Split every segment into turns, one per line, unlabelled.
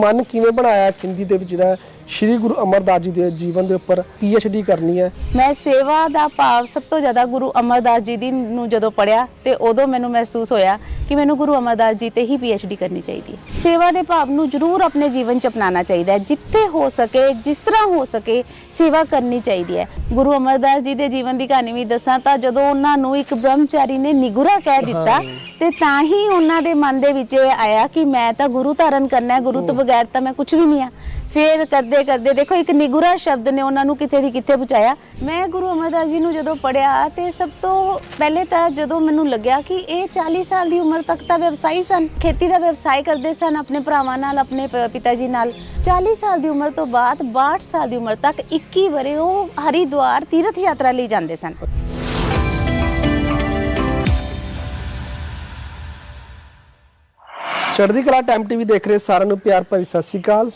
ਮਨ ਕਿਵੇਂ ਬਣਾਇਆ? ਹਿੰਦੀ ਦੇ ਵਿੱਚ ਜਿਹੜਾ ਸ਼੍ਰੀ ਗੁਰੂ ਅਮਰਦਾਸ ਜੀ ਦੇ ਜੀਵਨ ਦੇ ਉੱਪਰ ਡੀ ਕਰਨੀ ਹੈ।
ਮੈਂ ਸੇਵਾ ਦਾ ਭਾਵ ਸਭ ਤੋਂ ਜ਼ਿਆਦਾ ਗੁਰੂ ਅਮਰਦਾਸ ਜੀ ਦੀ ਨੂੰ ਜਦੋਂ ਪੜਿਆ ਤੇ ਉਦੋਂ ਮੈਨੂੰ ਮਹਿਸੂਸ ਹੋਇਆ ਕਿ ਮੈਨੂੰ ਗੁਰੂ ਅਮਰਦਾਸ ਜੀ ਤੇ ਹੀ ਡੀ ਕਰਨੀ ਚਾਹੀਦੀ ਹੈ। ਸੇਵਾ ਦੇ ਭਾਵ ਨੂੰ ਜ਼ਰੂਰ ਆਪਣੇ ਜੀਵਨ 'ਚ ਅਪਣਾਉਣਾ ਚਾਹੀਦਾ ਹੈ। ਜਿੱਥੇ ਹੋ ਸਕੇ ਜਿਸ ਤਰ੍ਹਾਂ ਹੋ ਸਕੇ ਸੇਵਾ ਕਰਨੀ ਚਾਹੀਦੀ ਹੈ। ਗੁਰੂ ਅਮਰਦਾਸ ਜੀ ਦੇ ਜੀਵਨ ਦੀ ਕਹਾਣੀ ਵੀ ਦੱਸਾਂ ਤਾਂ ਜਦੋਂ ਉਹਨਾਂ ਨੂੰ ਇੱਕ ਬ੍ਰਹਮਚਾਰੀ ਨੇ ਨਿਗੁਰਾ ਕਹਿ ਦਿੱਤਾ ਤੇ ਤਾਂ ਹੀ ਉਹਨਾਂ ਦੇ ਮਨ ਦੇ ਵਿੱਚ ਇਹ ਆਇਆ ਕਿ ਮੈਂ ਤਾਂ ਗੁਰੂ ਧਾਰਨ ਕਰਨਾ ਹੈ ਗੁਰੂ ਤੋਂ ਬਗੈਰ ਤਾਂ ਮੈਂ ਕੁਝ ਵੀ ਨਹੀਂ ਆ ਫੇਰ ਕਰਦੇ ਕਰਦੇ ਦੇਖੋ ਇੱਕ ਨਿਗੁਰਾ ਸ਼ਬਦ ਨੇ ਉਹਨਾਂ ਨੂੰ ਕਿਤੇ ਦੀ ਕਿਤੇ ਪਹੁੰਚਾਇਆ। ਮੈਂ ਗੁਰੂ ਅਮਰਦਾਸ ਜੀ ਨੂੰ ਜਦੋਂ ਪੜਿਆ ਤੇ ਸਭ ਤੋਂ ਪਹਿਲੇ ਤਾਂ ਜਦੋਂ ਮੈਨੂੰ ਲੱਗਿਆ ਕਿ ਇਹ 40 ਸਾਲ ਦੀ ਉਮਰ ਤੱਕ ਤਾਂ ਵਿਵਸਾਈ ਸਨ, ਖੇਤੀ ਦਾ ਵਿਵਸਾय ਕਰਦੇ ਸਨ ਆਪਣੇ ਭਰਾਵਾਂ ਨਾਲ, ਆਪਣੇ ਪਿਤਾ ਜੀ ਨਾਲ। 40 ਸਾਲ ਦੀ ਉਮਰ ਤੋਂ ਬਾਅਦ 62 ਸਾਲ ਦੀ ਉਮਰ ਤੱਕ 21 ਵਰੇ ਉਹ ਹਰਿਦੁਆਰ ਤੀਰਥ ਯਾਤਰਾ ਲਈ ਜਾਂਦੇ ਸਨ।
ਚੜ੍ਹਦੀ ਕਲਾ ਟਾਈਮ ਟੀਵੀ ਦੇਖ ਰਹੇ ਸਾਰਿਆਂ ਨੂੰ ਪਿਆਰ ਭਰੀ ਸਤਿ ਸ਼੍ਰੀ ਅਕਾਲ।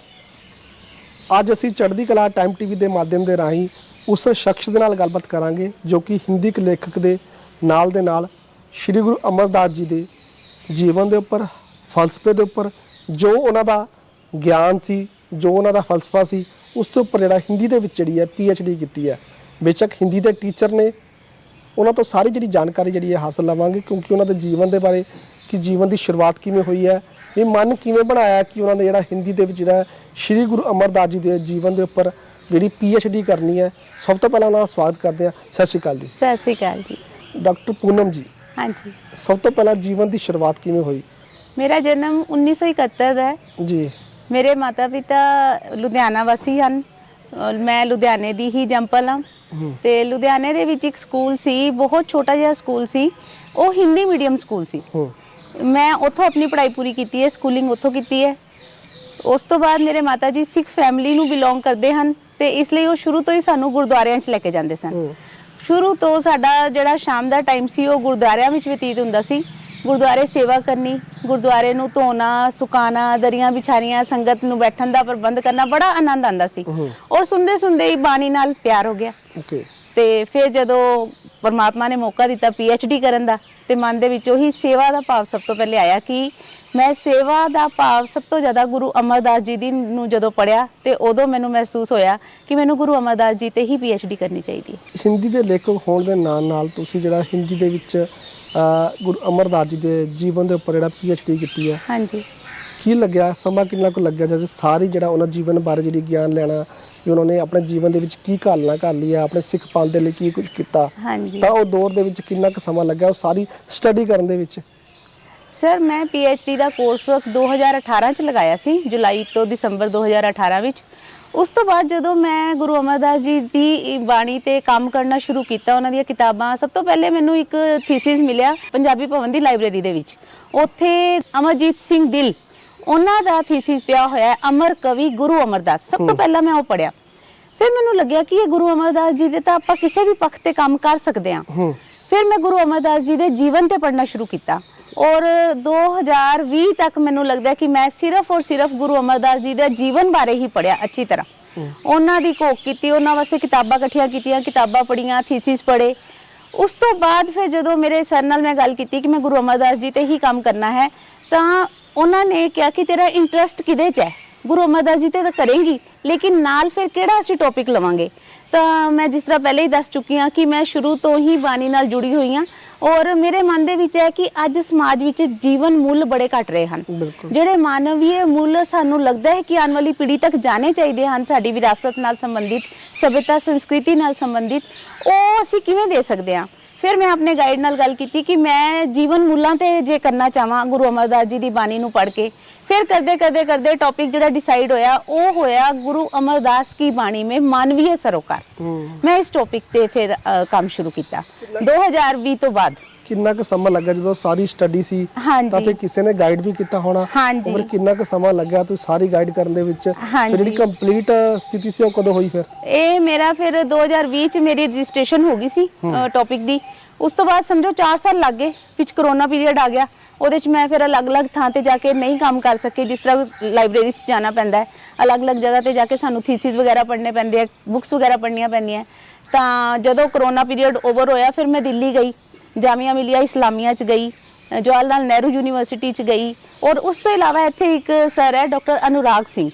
ਅੱਜ ਅਸੀਂ ਚੜ੍ਹਦੀ ਕਲਾ ਟਾਈਮ ਟੀਵੀ ਦੇ ਮਾਧਿਅਮ ਦੇ ਰਾਹੀਂ ਉਸ ਸ਼ਖਸ ਦੇ ਨਾਲ ਗੱਲਬਾਤ ਕਰਾਂਗੇ, ਜੋ ਕਿ ਹਿੰਦੀ ਇੱਕ ਲੇਖਕ ਦੇ ਨਾਲ ਦੇ ਨਾਲ ਸ੍ਰੀ ਗੁਰੂ ਅਮਰਦਾਸ ਜੀ ਦੇ ਜੀਵਨ ਦੇ ਉੱਪਰ, ਫਲਸਫੇ ਦੇ ਉੱਪਰ, ਜੋ ਉਹਨਾਂ ਦਾ ਗਿਆਨ ਸੀ, ਜੋ ਉਹਨਾਂ ਦਾ ਫਲਸਫਾ ਸੀ, ਉਸ ਤੋਂ ਉੱਪਰ ਜਿਹੜਾ ਹਿੰਦੀ ਦੇ ਵਿੱਚ ਜਿਹੜੀ ਹੈ ਡੀ ਕੀਤੀ ਹੈ। ਬੇਸ਼ੱਕ ਹਿੰਦੀ ਦੇ ਟੀਚਰ ਨੇ ਉਹਨਾਂ ਤੋਂ ਸਾਰੀ ਜਿਹੜੀ ਜਾਣਕਾਰੀ ਜਿਹੜੀ ਹੈ ਹਾਸਲ ਲਵਾਂਗੇ, ਕਿਉਂਕਿ ਉਹਨਾਂ ਦੇ ਜੀਵਨ ਦੇ ਬਾਰੇ ਕਿ ਜੀਵਨ ਦੀ ਸ਼ੁਰੂਆਤ ਕਿਵੇਂ ਹੋਈ ਹੈ, ਇਹ ਮਨ ਕਿਵੇਂ ਬਣਾਇਆ ਕਿ ਉਹਨਾਂ ਨੇ ਜਿਹੜਾ ਹਿੰਦੀ ਦੇ ਵਿੱਚ ਜਿਹੜਾ ਸ਼੍ਰੀ ਗੁਰੂ ਅਮਰਦਾਸ ਜੀ ਦੇ ਜੀਵਨ ਦੇ ਉੱਪਰ ਜਿਹੜੀ ਡੀ ਕਰਨੀ ਹੈ ਸਭ ਤੋਂ ਪਹਿਲਾਂ ਉਹਨਾਂ ਦਾ ਸਵਾਗਤ ਕਰਦੇ ਹਾਂ। ਸਤਿ ਸ਼੍ਰੀ ਅਕਾਲ ਜੀ।
ਸਤਿ ਸ੍ਰੀ ਅਕਾਲ ਜੀ।
ਡਾਕਟਰ ਪੂਨਮ ਜੀ
ਹਾਂਜੀ।
ਸਭ ਤੋਂ ਪਹਿਲਾਂ ਜੀਵਨ ਦੀ ਸ਼ੁਰੂਆਤ ਕਿਵੇਂ ਹੋਈ?
ਮੇਰਾ ਜਨਮ 1971 ਦਾ ਹੈ।
ਜੀ।
ਮੇਰੇ ਮਾਤਾ ਪਿਤਾ ਲੁਧਿਆਣਾ ਵਾਸੀ ਹਨ। ਮੈਂ ਲੁਧਿਆਣੇ ਦੀ ਹੀ ਜੰਪਲ ਹਾਂ। ਤੇ ਲੁਧਿਆਣੇ ਦੇ ਵਿੱਚ ਇੱਕ ਸਕੂਲ ਸੀ ਬਹੁਤ ਛੋਟਾ ਜਿਹਾ ਸਕੂਲ ਸੀ। ਉਹ ਹਿੰਦੀ ਮੀਡੀਅਮ ਸਕੂਲ ਸੀ। ਮੈਂ ਉੱਥੋਂ ਆਪਣੀ ਪੜ੍ਹਾਈ ਪੂਰੀ ਕੀਤੀ ਹੈ ਸਕੂਲਿੰਗ ਉੱਥੋਂ ਕੀਤੀ ਹੈ। ਉਸ ਤੋਂ ਬਾਅਦ ਮੇਰੇ ਮਾਤਾ ਜੀ ਸਿੱਖ ਫੈਮਿਲੀ ਨੂੰ ਬਿਲੋਂਗ ਕਰਦੇ ਹਨ ਤੇ ਇਸ ਲਈ ਉਹ ਸ਼ੁਰੂ ਤੋਂ ਹੀ ਸਾਨੂੰ ਗੁਰਦੁਆਰਿਆਂ 'ਚ ਲੈ ਕੇ ਜਾਂਦੇ ਸਨ। ਸ਼ੁਰੂ ਤੋਂ ਸਾਡਾ ਜਿਹੜਾ ਸ਼ਾਮ ਦਾ ਟਾਈਮ ਸੀ ਉਹ ਗੁਰਦੁਆਰਿਆਂ ਵਿੱਚ ਬਤੀਤ ਹੁੰਦਾ ਸੀ। ਗੁਰਦੁਆਰੇ ਸੇਵਾ ਕਰਨੀ ਗੁਰਦੁਆਰੇ ਨੂੰ ਧੋਣਾ ਸੁਕਾਣਾ ਦਰੀਆਂ ਵਿਛਾਰੀਆਂ ਸੰਗਤ ਨੂੰ ਬੈਠਣ ਦਾ ਪ੍ਰਬੰਧ ਕਰਨਾ ਬੜਾ ਆਨੰਦ ਆਉਂਦਾ ਸੀ। ਔਰ ਸੁਣਦੇ ਸੁਣਦੇ ਹੀ ਬਾਣੀ ਨਾਲ ਪਿਆਰ ਹੋ ਗਿਆ।
ਓਕੇ
ਤੇ ਫਿਰ ਜਦੋਂ ਪਰਮਾਤਮਾ ਨੇ ਮੌਕਾ ਦਿੱਤਾ ਡੀ ਕਰਨ ਦਾ ਤੇ ਮਨ ਦੇ ਵਿੱਚ ਉਹੀ ਸੇਵਾ ਦਾ ਭਾਵ ਸਭ ਤੋਂ ਪਹਿਲੇ ਆਇਆ ਕਿ ਮੈਂ ਸੇਵਾ ਦਾ ਭਾਵ ਸਭ ਤੋਂ ਜ਼ਿਆਦਾ ਗੁਰੂ ਅਮਰਦਾਸ ਜੀ ਦੀ ਨੂੰ ਜਦੋਂ ਪੜਿਆ ਤੇ ਉਦੋਂ ਮੈਨੂੰ ਮਹਿਸੂਸ ਹੋਇਆ ਕਿ ਮੈਨੂੰ ਗੁਰੂ ਅਮਰਦਾਸ ਜੀ ਤੇ ਹੀ ਡੀ ਕਰਨੀ ਚਾਹੀਦੀ ਹੈ।
ਹਿੰਦੀ ਦੇ ਲੇਖਕ ਹੋਣ ਦੇ ਨਾਲ ਨਾਲ ਤੁਸੀਂ ਜਿਹੜਾ ਹਿੰਦੀ ਦੇ ਵਿੱਚ ਗੁਰੂ ਅਮਰਦਾਸ ਜੀ ਦੇ ਜੀਵਨ ਦੇ ਉੱਪਰ ਜਿਹੜਾ ਡੀ ਕੀਤੀ ਹੈ
ਹਾਂਜੀ।
ਕੀ ਲੱਗਿਆ? ਸਮਾਂ ਕਿੰਨਾ ਕੁ ਲੱਗਿਆ ਜਦ ਸਾਰੀ ਜਿਹੜਾ ਉਹਨਾਂ ਜੀਵਨ ਬਾਰੇ ਜਿਹੜੀ ਗਿਆਨ ਲੈਣਾ ਕਿ ਉਹਨਾਂ ਨੇ ਆਪਣੇ ਜੀਵਨ ਦੇ ਵਿੱਚ ਕੀ ਘਾਲਣਾ ਕਰ ਲਿਆ ਆਪਣੇ ਸਿੱਖ ਪੰਥ ਦੇ ਲਈ ਕੀ ਕੁਝ ਕੀਤਾ?
ਹਾਂਜੀ।
ਤਾਂ ਉਹ ਦੌਰ ਦੇ ਵਿੱਚ ਕਿੰਨਾ ਕੁ ਸਮਾਂ ਲੱਗਿਆ? ਉਹ ਸਾਰੀ ਸਟੱਡੀ ਕਰਨ ਦੇ ਵਿੱਚ
ਸਰ ਮੈਂ ਡੀ ਦਾ ਕੋਰਸ ਵਰਕ 2018 ਚ ਲਗਾਇਆ ਸੀ ਜੁਲਾਈ ਤੋਂ ਦਸੰਬਰ 2018 ਵਿੱਚ। ਉਸ ਤੋਂ ਬਾਅਦ ਜਦੋਂ ਮੈਂ ਗੁਰੂ ਅਮਰਦਾਸ ਜੀ ਦੀ ਬਾਣੀ ਤੇ ਕੰਮ ਕਰਨਾ ਸ਼ੁਰੂ ਕੀਤਾ ਉਹਨਾਂ ਦੀਆਂ ਕਿਤਾਬਾਂ ਸਭ ਤੋਂ ਪਹਿਲੇ ਮੈਨੂੰ ਇੱਕ ਥੀਸਿਸ ਮਿਲਿਆ ਪੰਜਾਬੀ ਭਵਨ ਦੀ ਲਾਇਬ੍ਰੇਰੀ ਦੇ ਵਿੱਚ। ਉੱਥੇ ਅਮਰਜੀਤ ਸਿੰਘ ਦਿਲ ਉਹਨਾਂ ਦਾ ਥੀਸਿਸ ਪਿਆ ਹੋਇਆ ਹੈ ਅਮਰ ਕਵੀ ਗੁਰੂ ਅਮਰਦਾਸ। ਸਭ ਤੋਂ ਪਹਿਲਾਂ ਮੈਂ ਉਹ ਪੜਿਆ ਫਿਰ ਮੈਨੂੰ ਲੱਗਿਆ ਕਿ ਇਹ ਗੁਰੂ ਅਮਰਦਾਸ ਜੀ ਦੇ ਤਾਂ ਆਪਾਂ ਕਿਸੇ ਵੀ ਪੱਖ ਤੇ ਕੰਮ ਕਰ ਸਕਦੇ ਹਾਂ। ਫਿਰ ਮੈਂ ਗੁਰੂ ਅਮਰਦਾਸ ਜੀ ਦੇ ਜੀਵਨ ਤੇ ਪੜ੍ਹਨਾ ਸ਼ੁਰੂ ਕੀਤਾ। ਔਰ 2020 ਤੱਕ ਮੈਨੂੰ ਲੱਗਦਾ ਕਿ ਮੈਂ ਸਿਰਫ ਔਰ ਸਿਰਫ ਗੁਰੂ ਅਮਰਦਾਸ ਜੀ ਦੇ ਜੀਵਨ ਬਾਰੇ ਹੀ ਪੜ੍ਹਿਆ ਅੱਛੀ ਤਰ੍ਹਾਂ। ਉਹਨਾਂ ਦੀ ਘੋਖ ਕੀਤੀ ਉਹਨਾਂ ਵਾਸਤੇ ਕਿਤਾਬਾਂ ਇਕੱਠੀਆਂ ਕੀਤੀਆਂ ਕਿਤਾਬਾਂ ਪੜ੍ਹੀਆਂ ਥੀਸਿਸ ਪੜ੍ਹੇ। ਉਸ ਤੋਂ ਬਾਅਦ ਫਿਰ ਜਦੋਂ ਮੇਰੇ ਸਰ ਨਾਲ ਮੈਂ ਗੱਲ ਕੀਤੀ ਕਿ ਮੈਂ ਗੁਰੂ ਅਮਰਦਾਸ ਜੀ ਤੇ ਹੀ ਕੰਮ ਕਰਨਾ ਹੈ ਤਾਂ ਉਹਨਾਂ ਨੇ ਕਿਹਾ ਕਿ ਤੇਰਾ ਇੰਟਰਸਟ ਕਿਹਦੇ 'ਚ ਹੈ? ਗੁਰੂ ਅਮਰਦਾਸ ਜੀ ਤੇ ਤਾਂ ਕਰੇਂਗੀ ਲੇਕਿਨ ਨਾਲ ਫਿਰ ਕਿਹੜਾ ਅਸੀਂ ਟੌਪਿਕ ਲਵਾਂਗੇ? ਤਾਂ ਮੈਂ ਜਿਸ ਤਰ੍ਹਾਂ ਪਹਿਲੇ ਹੀ ਦੱਸ ਚੁੱਕੀ ਹਾਂ ਕਿ ਮੈਂ ਸ਼ੁਰੂ ਤੋਂ ਹੀ ਬਾਣੀ ਨਾਲ ਜੁੜੀ ਹੋਈ ਹਾਂ ਔਰ ਮੇਰੇ ਮਨ ਦੇ ਵਿੱਚ ਹੈ ਕਿ ਅੱਜ ਸਮਾਜ ਵਿੱਚ ਜੀਵਨ ਮੁੱਲ ਬੜੇ ਘਟ ਰਹੇ ਹਨ। ਜਿਹੜੇ ਮਾਨਵੀਏ ਮੁੱਲ ਸਾਨੂੰ ਲੱਗਦਾ ਹੈ ਕਿ ਆਉਣ ਵਾਲੀ ਪੀੜ੍ਹੀ ਤੱਕ ਜਾਣੇ ਚਾਹੀਦੇ ਹਨ ਸਾਡੀ ਵਿਰਾਸਤ ਨਾਲ ਸੰਬੰਧਿਤ ਸਭਿਅਤਾ ਸੰਸਕ੍ਰਿਤੀ ਨਾਲ ਸੰਬੰਧਿਤ ਉਹ ਅਸੀਂ ਕਿਵੇਂ ਦੇ ਸਕਦੇ ਹਾਂ? ਫਿਰ ਮੈਂ ਆਪਣੇ ਗਾਈਡ ਨਾਲ ਗੱਲ ਕੀਤੀ ਕਿ ਮੈਂ ਜੀਵਨ ਮੁੱਲਾਂ ਤੇ ਜੇ ਕਰਨਾ ਚਾਹਾਂ ਗੁਰੂ ਅਮਰਦਾਸ ਜੀ ਦੀ ਬਾਣੀ ਨੂੰ ਪੜ੍ਹ ਕੇ ਫਿਰ ਕਰਦੇ ਕਰਦੇ ਕਰਦੇ ਟੌਪਿਕ ਜਿਹੜਾ ਡਿਸਾਈਡ ਹੋਇਆ ਉਹ ਹੋਇਆ ਗੁਰੂ ਅਮਰਦਾਸ ਕੀ ਬਾਣੀ ਮੇ ਮਾਨਵੀਏ
ਸਰੋਕਾਰ।
ਮੈਂ ਇਸ ਟੌਪਿਕ ਤੇ ਫਿਰ ਕੰਮ ਸ਼ੁਰੂ ਕੀਤਾ। 2020 ਤੋਂ ਬਾਅਦ।
ਕਿੰਨਾ ਕੁ ਸਮਾਂ ਲੱਗਾ ਜਦੋਂ ਸਾਰੀ ਸਟੱਡੀ ਸੀ? ਤਾਂ ਫਿਰ ਕਿਸੇ ਨੇ ਗਾਈਡ ਵੀ ਕੀਤਾ ਹੋਣਾ? ਔਰ ਕਿੰਨਾ ਕੁ ਸਮਾਂ ਲੱਗਾ ਤੂੰ ਸਾਰੀ ਗਾਈਡ ਕਰਨ ਦੇ ਵਿੱਚ? ਜਿਹੜੀ ਕੰਪਲੀਟ ਸਥਿਤੀ ਸੀ ਉਹ ਕਦੋਂ ਹੋਈ ਫਿਰ?
ਇਹ ਮੇਰਾ ਫਿਰ 2020 ਚ ਮੇਰੀ ਰਜਿਸਟ੍ਰੇਸ਼ਨ ਹੋ ਗਈ ਸੀ ਟੌਪਿਕ ਦੀ। ਉਸ ਤੋਂ ਬਾਅਦ ਸਮਝੋ 4 ਸਾਲ ਲੱਗ ਗਏ, ਵਿੱਚ ਕਰੋਨਾ ਪੀਰੀਅਡ ਆ ਗਿਆ। ਉਹਦੇ ਚ ਮੈਂ ਫਿਰ ਅਲੱਗ-ਅਲੱਗ ਥਾਂ ਤੇ ਜਾ ਕੇ ਨਹੀਂ ਕੰਮ ਕਰ ਸਕੀ, ਜਿਸ ਤਰ੍ਹਾਂ ਲਾਇਬ੍ਰੇਰੀ 'ਚ ਜਾਣਾ ਪੈਂਦਾ ਹੈ। ਅਲੱਗ-ਅਲੱਗ ਜਗ੍ਹਾ ਤੇ ਜਾ ਕੇ ਸਾਨੂੰ ਥੀਸਿਸ ਵਗੈਰਾ ਪੜ੍ਹਨੇ ਪੈਂਦੇ ਆ ਬੁੱਕਸ ਵਗੈਰਾ ਪੜ੍ਹਨੀਆਂ ਪੈਂਦੀਆਂ ਤਾਂ ਜਦੋਂ ਕਰੋਨਾ ਪੀਰੀਅਡ ਓਵਰ ਹੋਇਆ, ਫਿਰ ਮੈਂ ਦਿੱਲੀ ਗਈ ਜਾਮੀਆ ਮਿਲੀਆ ਇਸਲਾਮੀਆ ਚ ਗਈ ਜਵਾਹਰ ਲਾਲ ਨਹਿਰੂ ਯੂਨੀਵਰਸਿਟੀ ਚ ਗਈ। ਔਰ ਉਸ ਤੋਂ ਇਲਾਵਾ ਇੱਥੇ ਇੱਕ ਸਰ ਹੈ ਡਾਕਟਰ ਅਨੁਰਾਗ ਸਿੰਘ।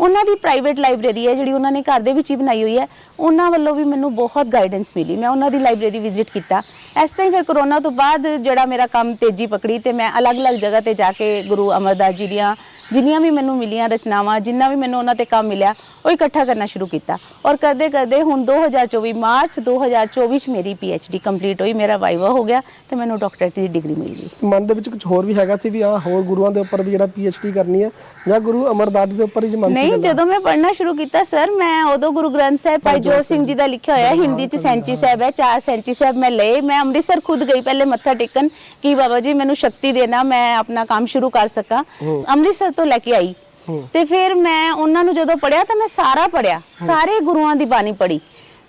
ਉਹਨਾਂ ਦੀ ਪ੍ਰਾਈਵੇਟ ਲਾਇਬ੍ਰੇਰੀ ਹੈ ਜਿਹੜੀ ਉਹਨਾਂ ਨੇ ਘਰ ਦੇ ਵਿੱਚ ਹੀ ਬਣਾਈ ਹੋਈ ਹੈ। ਉਹਨਾਂ ਵੱਲੋਂ ਵੀ ਮੈਨੂੰ ਬਹੁਤ ਗਾਈਡੈਂਸ ਮਿਲੀ। ਮੈਂ ਉਹਨਾਂ ਦੀ ਲਾਇਬ੍ਰੇਰੀ ਵਿਜ਼ਿਟ ਕੀਤਾ। ਇਸ ਤਰ੍ਹਾਂ ਹੀ ਫਿਰ ਕਰੋਨਾ ਤੋਂ ਬਾਅਦ ਜਿਹੜਾ ਮੇਰਾ ਕੰਮ ਤੇਜ਼ੀ ਪਕੜੀ ਤੇ ਮੈਂ ਅਲੱਗ-ਅਲੱਗ ਜਗ੍ਹਾ ਤੇ ਜਾ ਕੇ ਗੁਰੂ ਅਮਰਦਾਸ ਜੀ ਦੀਆਂ ਜਿੰਨੀਆਂ ਵੀ ਮੈਨੂੰ ਮਿਲੀਆਂ ਰਚਨਾਵਾਂ ਜਿੰਨਾ ਵੀ ਮੈਨੂੰ ਉਹਨਾਂ ਤੇ ਕੰਮ ਮਿਲਿਆ ਉਹ ਇਕੱਠਾ ਕਰਨਾ ਸ਼ੁਰੂ ਕੀਤਾ। ਔਰ ਕਰਦੇ ਕਰਦੇ ਹੁਣ 2024 ਮਾਰਚ 2024 ਚ ਮੇਰੀ ਡੀ ਕੰਪਲੀਟ ਹੋਈ ਮੇਰਾ ਵਾਈਵਾ ਹੋ ਗਿਆ ਤੇ ਮੈਨੂੰ ਡਾਕਟਰੇਟ ਦੀ ਡਿਗਰੀ ਮਿਲ ਗਈ।
ਮਨ ਦੇ ਵਿੱਚ ਕੁਝ ਹੋਰ ਵੀ ਹੈਗਾ ਸੀ ਵੀ ਹਾਂ ਹੋਰ ਗੁਰੂਆਂ ਦੇ ਉੱਪਰ ਵੀ ਜਿਹੜਾ ਡੀ ਕਰਨੀ ਹੈ ਜਾਂ ਗੁਰੂ ਅਮਰਦਾਸ ਜੀ ਦੇ ਉੱਪਰ ਹੀ ਜੇ ਮਨ ਸੀ
ਨਹੀਂ? ਜਦੋਂ ਮੈਂ ਪੜ੍ਹਨਾ ਸ਼ੁਰੂ ਕੀਤਾ ਸਰ ਮੈਂ ਉਦੋਂ ਗੁਰੂ ਗ੍ਰੰਥ ਸਾਹਿਬ ਭਾਈ ਜੋਤ ਸਿੰਘ ਜੀ ਦਾ ਲਿਖਿਆ ਹੋਇਆ ਹਿੰਦੀ ਚ ਸੈਂਚੀ ਸਾਹਿਬ ਹੈ ਚਾਰ ਸੈਂਚੀ ਸਾਹਿਬ ਮੈਂ ਲਏ। ਮੈਂ ਅੰਮ੍ਰਿਤਸਰ ਖੁਦ ਗਈ ਪਹਿਲੇ ਮੱਥਾ ਟੇਕਣ ਕਿ ਬਾਬਾ ਜੀ ਮੈਨੂੰ ਸ਼ਕਤੀ ਦੇਣਾ ਮੈਂ ਆਪਣਾ ਕੰਮ ਸ਼ੁਰੂ ਕਰ ਸਕਾਂ। ਅੰਮ੍ਰਿਤਸਰ ਤੋਂ ਲੈ ਕੇ ਆਈ। ਤੇ ਫਿਰ ਮੈਂ ਉਹਨਾਂ ਨੂੰ ਜਦੋਂ ਪੜਿਆ ਤਾਂ ਮੈਂ ਸਾਰਾ ਪੜਿਆ ਸਾਰੇ ਗੁਰੂਆਂ ਦੀ ਬਾਣੀ ਪੜ੍ਹੀ।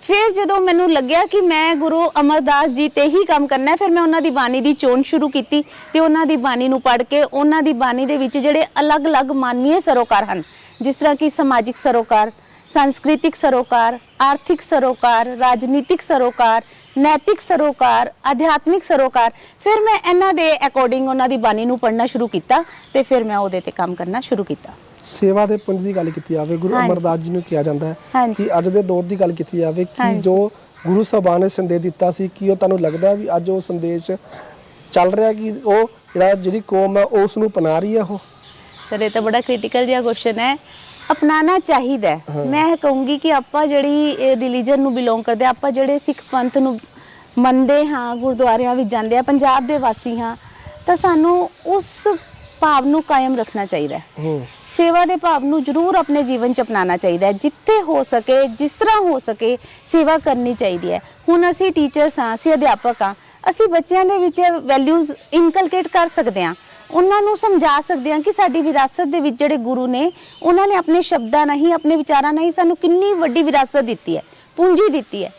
ਫਿਰ ਜਦੋਂ ਮੈਨੂੰ ਲੱਗਿਆ ਕਿ ਮੈਂ ਗੁਰੂ ਅਮਰਦਾਸ ਜੀ ਤੇ ਹੀ ਕੰਮ ਕਰਨਾ ਹੈ, ਫਿਰ ਮੈਂ ਉਹਨਾਂ ਦੀ ਬਾਣੀ ਦੀ ਚੋਣ ਸ਼ੁਰੂ ਕੀਤੀ ਤੇ ਉਹਨਾਂ ਦੀ ਬਾਣੀ ਨੂੰ ਪੜ੍ਹ ਕੇ ਉਹਨਾਂ ਦੀ ਬਾਣੀ ਦੇ ਵਿੱਚ ਜਿਹੜੇ ਅਲੱਗ-ਅਲੱਗ ਮਾਨਵੀਏ ਸਰੋਕਾਰ ਹਨ, ਜਿਸ ਤਰ੍ਹਾਂ ਕਿ ਸਮਾਜਿਕ ਸਰੋਕਾਰ, ਸੰਸਕ੍ਰਿਤਿਕ ਸਰੋਕਾਰ, ਆਰਥਿਕ ਸਰੋਕਾਰ, ਰਾਜਨੀਤਿਕ ਸਰੋਕਾਰ ਨੈਤਿਕ ਸਰੋਕਾਰ ਆਧਿਆਤਮਿਕ ਸਰੋਕਾਰ ਫਿਰ ਮੈਂ ਇਹਨਾਂ ਦੇ ਅਕੋਰਡਿੰਗ ਉਹਨਾਂ ਦੀ ਬਾਣੀ ਨੂੰ ਪੜ੍ਹਨਾ ਸ਼ੁਰੂ ਕੀਤਾ ਤੇ ਫਿਰ ਮੈਂ ਉਹਦੇ ਤੇ ਕੰਮ ਕਰਨਾ ਸ਼ੁਰੂ ਕੀਤਾ
ਸੇਵਾ ਦੇ ਪੁੰਜ ਦੀ ਗੱਲ ਕੀਤੀ ਜਾਵੇ ਗੁਰੂ
ਹਾਂਜੀ।
ਅਮਰਦਾਸ ਜੀ ਨੂੰ ਕਿਹਾ ਜਾਂਦਾ ਹੈ
ਹਾਂਜੀ।
ਕਿ ਅੱਜ ਦੇ ਦੌਰ ਦੀ ਗੱਲ ਕੀਤੀ ਜਾਵੇ ਕਿ
ਹਾਂਜੀ।
ਜੋ ਗੁਰੂ ਸਾਹਿਬਾਨ ਨੇ ਸੰਦੇਸ਼ ਦਿੱਤਾ ਸੀ ਕਿ ਉਹ ਤੁਹਾਨੂੰ ਲੱਗਦਾ ਹੈ ਵੀ ਅੱਜ ਉਹ ਸੰਦੇਸ਼ ਚੱਲ ਰਿਹਾ ਕਿ ਉਹ ਜਿਹੜਾ ਜਿਹੜੀ ਕੌਮ ਹੈ ਉਸ ਨੂੰ ਅਪਣਾ ਰਹੀ ਹੈ ਉਹ
ਸਰ ਇਹ ਤਾਂ ਬੜਾ ਕ੍ਰਿਟੀਕਲ ਜਿਹਾ ਕੁਐਸਚਨ ਹੈ ਅਪਣਾਣਾ ਚਾਹੀਦਾ ਹੈ। ਮੈਂ ਇਹ ਕਹੂੰਗੀ ਕਿ ਆਪਾਂ ਜਿਹੜੀ ਰਿਲੀਜਨ ਨੂੰ ਬਿਲੋਂਗ ਕਰਦੇ ਹਾਂ, ਆਪਾਂ ਜਿਹੜੇ ਸਿੱਖ ਪੰਥ ਨੂੰ ਮੰਨਦੇ ਹਾਂ ਗੁਰਦੁਆਰਿਆਂ ਵਿੱਚ ਜਾਂਦੇ ਆ ਪੰਜਾਬ ਦੇ ਵਾਸੀ ਹਾਂ ਤਾਂ ਸਾਨੂੰ ਉਸ ਭਾਵ ਨੂੰ ਕਾਇਮ ਰੱਖਣਾ ਚਾਹੀਦਾ ਹੈ।
ਹੂੰ।
ਸੇਵਾ ਦੇ ਭਾਵ ਨੂੰ ਜ਼ਰੂਰ ਆਪਣੇ ਜੀਵਨ 'ਚ ਅਪਣਾਉਣਾ ਚਾਹੀਦਾ ਹੈ। ਜਿੱਥੇ ਹੋ ਸਕੇ ਜਿਸ ਤਰ੍ਹਾਂ ਹੋ ਸਕੇ ਸੇਵਾ ਕਰਨੀ ਚਾਹੀਦੀ ਹੈ। ਹੁਣ ਅਸੀਂ ਟੀਚਰਸ ਹਾਂ ਅਸੀਂ ਅਧਿਆਪਕ ਹਾਂ ਅਸੀਂ ਬੱਚਿਆਂ ਦੇ ਵਿੱਚ ਵੈਲਿਊਜ਼ ਇਨਕਲਕੇਟ ਕਰ ਸਕਦੇ ਹਾਂ। ਉਹਨਾਂ ਨੂੰ ਸਮਝਾ ਸਕਦੇ ਹਾਂ ਕਿ ਸਾਡੀ ਵਿਰਾਸਤ ਦੇ ਵਿੱਚ ਜਿਹੜੇ ਗੁਰੂ ਨੇ ਉਹਨਾਂ ਨੇ ਆਪਣੇ ਸ਼ਬਦਾਂ ਨਹੀਂ ਆਪਣੇ ਵਿਚਾਰਾਂ ਨਹੀਂ ਸਾਨੂੰ ਕਿੰਨੀ ਵੱਡੀ ਵਿਰਾਸਤ ਦਿੱਤੀ ਹੈ ਪੂੰਜੀ ਦਿੱਤੀ ਹੈ।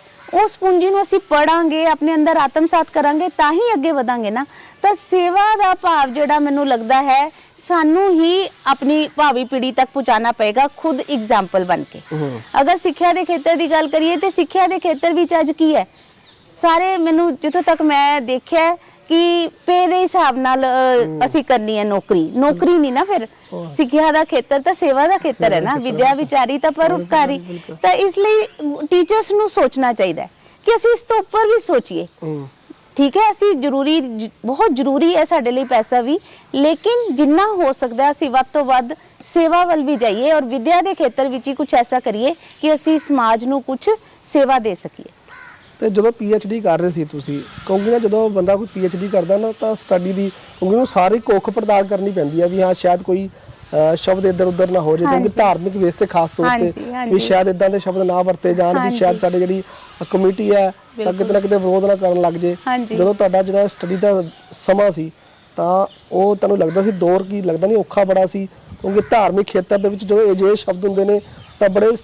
ਉਸ ਪੂੰਜੀ ਨੂੰ ਅਸੀਂ ਪੜਾਂਗੇ ਆਪਣੇ ਅੰਦਰ ਆਤਮਸਾਤ ਕਰਾਂਗੇ ਤਾਂ ਹੀ ਅੱਗੇ ਵਧਾਂਗੇ ਨਾ। ਤਾਂ ਸੇਵਾ ਦਾ ਭਾਵ ਜਿਹੜਾ ਮੈਨੂੰ ਲੱਗਦਾ ਹੈ ਸਾਨੂੰ ਹੀ ਆਪਣੀ ਭਾਵੀ ਪੀੜ੍ਹੀ ਤੱਕ ਪਹੁੰਚਾਉਣਾ ਪਏਗਾ ਖੁਦ ਐਗਜ਼ਾਮਪਲ ਬਣ ਕੇ। ਅਗਰ ਸਿੱਖਿਆ ਦੇ ਖੇਤਰ ਦੀ ਗੱਲ ਕਰੀਏ ਤੇ ਸਿੱਖਿਆ ਦੇ ਖੇਤਰ ਵਿੱਚ ਅੱਜ ਕੀ ਹੈ? ਸਾਰੇ ਮੈਨੂੰ ਜਿੱਥੋਂ ਤੱਕ ਮੈਂ ਦੇਖਿਆ ਕਿ ਪੇ ਦੇ ਹਿਸਾਬ ਨਾਲ ਅ, ਅਸੀਂ ਕਰਨੀ ਹੈ ਨੌਕਰੀ। ਨੌਕਰੀ ਨਹੀਂ ਨਾ ਫਿਰ ਸਿੱਖਿਆ ਦਾ ਖੇਤਰ ਤਾਂ ਸੇਵਾ ਦਾ ਖੇਤਰ ਹੈ ਨਾ। ਵਿਦਿਆ ਵਿਚਾਰੀ ਤਾਂ ਪਰਉਪਕਾਰੀ ਤਾਂ ਇਸ ਲਈ ਟੀਚਰਸ ਨੂੰ ਸੋਚਣਾ ਚਾਹੀਦਾ ਹੈ ਕਿ ਅਸੀਂ ਇਸ ਤੋਂ ਉੱਪਰ ਵੀ ਸੋਚੀਏ।
ਹੂੰ।
ਠੀਕ ਹੈ ਅਸੀਂ ਜ਼ਰੂਰੀ ਜ- ਬਹੁਤ ਜ਼ਰੂਰੀ ਹੈ ਸਾਡੇ ਲਈ ਪੈਸਾ ਵੀ। ਲੇਕਿਨ ਜਿੰਨਾ ਹੋ ਸਕਦਾ ਹੈ ਅਸੀਂ ਵੱਧ ਤੋਂ ਵੱਧ ਸੇਵਾ ਵੱਲ ਵੀ ਜਾਈਏ ਔਰ ਵਿਦਿਆ ਦੇ ਖੇਤਰ ਵਿੱਚ ਹੀ ਕੁਝ ਐਸਾ ਕਰੀਏ ਕਿ ਅਸੀਂ ਸਮਾਜ ਨੂੰ ਕੁਝ ਸੇਵਾ ਦੇ ਸਕੀਏ।
ਤੇ ਜਦੋਂ ਡੀ ਕਰ ਰਹੇ ਸੀ ਤੁਸੀਂ ਕਿਉਂਕਿ ਨਾ ਜਦੋਂ ਬੰਦਾ ਕੋਈ ਡੀ ਕਰਦਾ ਨਾ ਤਾਂ ਸਟੱਡੀ ਦੀ ਕਿਉਂਕਿ ਉਹਨੂੰ ਸਾਰੀ ਕੁੱਖ ਪੜਤਾਲ ਕਰਨੀ ਪੈਂਦੀ ਹੈ ਵੀ ਹਾਂ ਸ਼ਾਇਦ ਕੋਈ ਸ਼ਬਦ ਇੱਧਰ ਉੱਧਰ ਨਾ ਹੋ ਜਾਏ ਕਿਉਂਕਿ। ਧਾਰਮਿਕ ਵੇਸ ਤੇ ਖਾਸ ਤੌਰ
ਹਾਂਜੀ,
ਤੇ ਵੀ। ਸ਼ਾਇਦ ਇਦਾਂ ਦੇ ਸ਼ਬਦ ਨਾ ਵਰਤੇ ਜਾਣ ਵੀ। ਸ਼ਾਇਦ ਸਾਡੀ ਜਿਹੜੀ ਕਮੇਟੀ ਹੈ ਤਾਂ ਕਿਤੇ ਨਾ ਕਿਤੇ ਵਿਰੋਧ ਨਾ ਕਰਨ ਲੱਗ ਜੇ
ਹਾਂਜੀ।
ਜਦੋਂ ਤੁਹਾਡਾ ਜਿਹੜਾ ਸਟੱਡੀ ਦਾ ਸਮਾਂ ਸੀ ਤਾਂ ਉਹ ਤੁਹਾਨੂੰ ਲੱਗਦਾ ਸੀ ਦੌਰ ਕੀ ਲੱਗਦਾ ਨਹੀਂ ਔਖਾ ਬੜਾ ਸੀ ਕਿਉਂਕਿ ਧਾਰਮਿਕ ਖੇਤਰ ਦੇ ਵਿੱਚ ਜੋ ਅਜਿਹੇ ਸ਼ਬਦ ਹੁੰਦੇ ਨੇ ਤਾਂ ਬੜੇ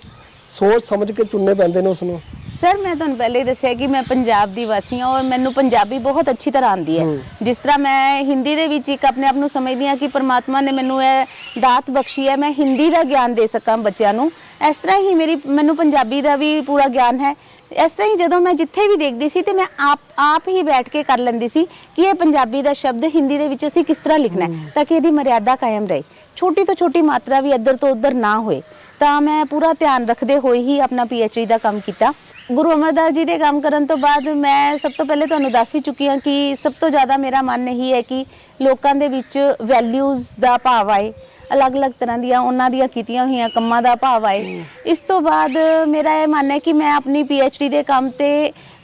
ਸੋਚ ਸਮਝ ਕੇ ਚੁਣਨੇ ਪੈਂਦੇ ਨੇ ਉਸ ਨੂੰ
ਸਰ ਮੈਂ ਤੁਹਾਨੂੰ ਪਹਿਲੇ ਹੀ ਦੱਸਿਆ ਕਿ ਮੈਂ ਪੰਜਾਬ ਦੀ ਵਾਸੀ ਹਾਂ ਔਰ ਮੈਨੂੰ ਪੰਜਾਬੀ ਬਹੁਤ ਅੱਛੀ ਤਰ੍ਹਾਂ ਆਉਂਦੀ ਹੈ। ਜਿਸ ਤਰ੍ਹਾਂ ਮੈਂ ਹਿੰਦੀ ਦੇ ਵਿੱਚ ਇੱਕ ਆਪਣੇ ਆਪ ਨੂੰ ਸਮਝਦੀ ਹਾਂ ਕਿ ਪ੍ਰਮਾਤਮਾ ਨੇ ਮੈਨੂੰ ਇਹ ਦਾਤ ਬਖਸ਼ੀ ਹੈ ਮੈਂ ਹਿੰਦੀ ਦਾ ਗਿਆਨ ਦੇ ਸਕਾਂ ਬੱਚਿਆਂ ਨੂੰ। ਇਸ ਤਰ੍ਹਾਂ ਹੀ ਮੇਰੀ ਮੈਨੂੰ ਪੰਜਾਬੀ ਦਾ ਵੀ ਪੂਰਾ ਗਿਆਨ ਹੈ। ਇਸ ਤਰ੍ਹਾਂ ਹੀ ਜਦੋਂ ਮੈਂ ਜਿੱਥੇ ਵੀ ਦੇਖਦੀ ਸੀ ਤੇ ਮੈਂ ਆਪ ਆਪ ਹੀ ਬੈਠ ਕੇ ਕਰ ਲੈਂਦੀ ਸੀ ਕਿ ਇਹ ਪੰਜਾਬੀ ਦਾ ਸ਼ਬਦ ਹਿੰਦੀ ਦੇ ਵਿੱਚ ਅਸੀਂ ਕਿਸ ਤਰ੍ਹਾਂ ਲਿਖਣਾ ਹੈ। ਤਾਂ ਕਿ ਇਹਦੀ ਮਰਿਆਦਾ ਕਾਇਮ ਰਹੇ। ਛੋਟੀ ਤੋਂ ਛੋਟੀ ਮਾਤਰਾ ਵੀ ਇੱਧਰ ਤੋਂ ਉੱਧਰ ਨਾ ਹੋਏ। ਤਾਂ ਮੈਂ ਪੂਰਾ ਧਿਆਨ ਰੱਖਦੇ ਹੋਏ ਹੀ ਆਪਣਾ ਡੀ ਦਾ ਕੰਮ ਕੀਤਾ। ਗੁਰੂ ਅਮਰਦਾਸ ਜੀ ਦੇ ਕੰਮ ਕਰਨ ਤੋਂ ਬਾਅਦ ਮੈਂ ਸਭ ਤੋਂ ਪਹਿਲੇ ਤੁਹਾਨੂੰ ਦੱਸ ਵੀ ਚੁੱਕੀ ਹਾਂ ਕਿ ਸਭ ਤੋਂ ਜ਼ਿਆਦਾ ਮੇਰਾ ਮਨ ਇਹੀ ਹੈ ਕਿ ਲੋਕਾਂ ਦੇ ਵਿੱਚ ਵੈਲਿਊਜ਼ ਦਾ ਭਾਵ ਆਏ। ਅਲੱਗ-ਅਲੱਗ ਤਰ੍ਹਾਂ ਦੀਆਂ ਉਹਨਾਂ ਦੀਆਂ ਕੀਤੀਆਂ ਹੋਈਆਂ ਕੰਮਾਂ ਦਾ ਭਾਵ ਆਏ। ਇਸ ਤੋਂ ਬਾਅਦ ਮੇਰਾ ਇਹ ਮਨ ਹੈ ਕਿ ਮੈਂ ਆਪਣੀ ਡੀ ਦੇ ਕੰਮ ਤੇ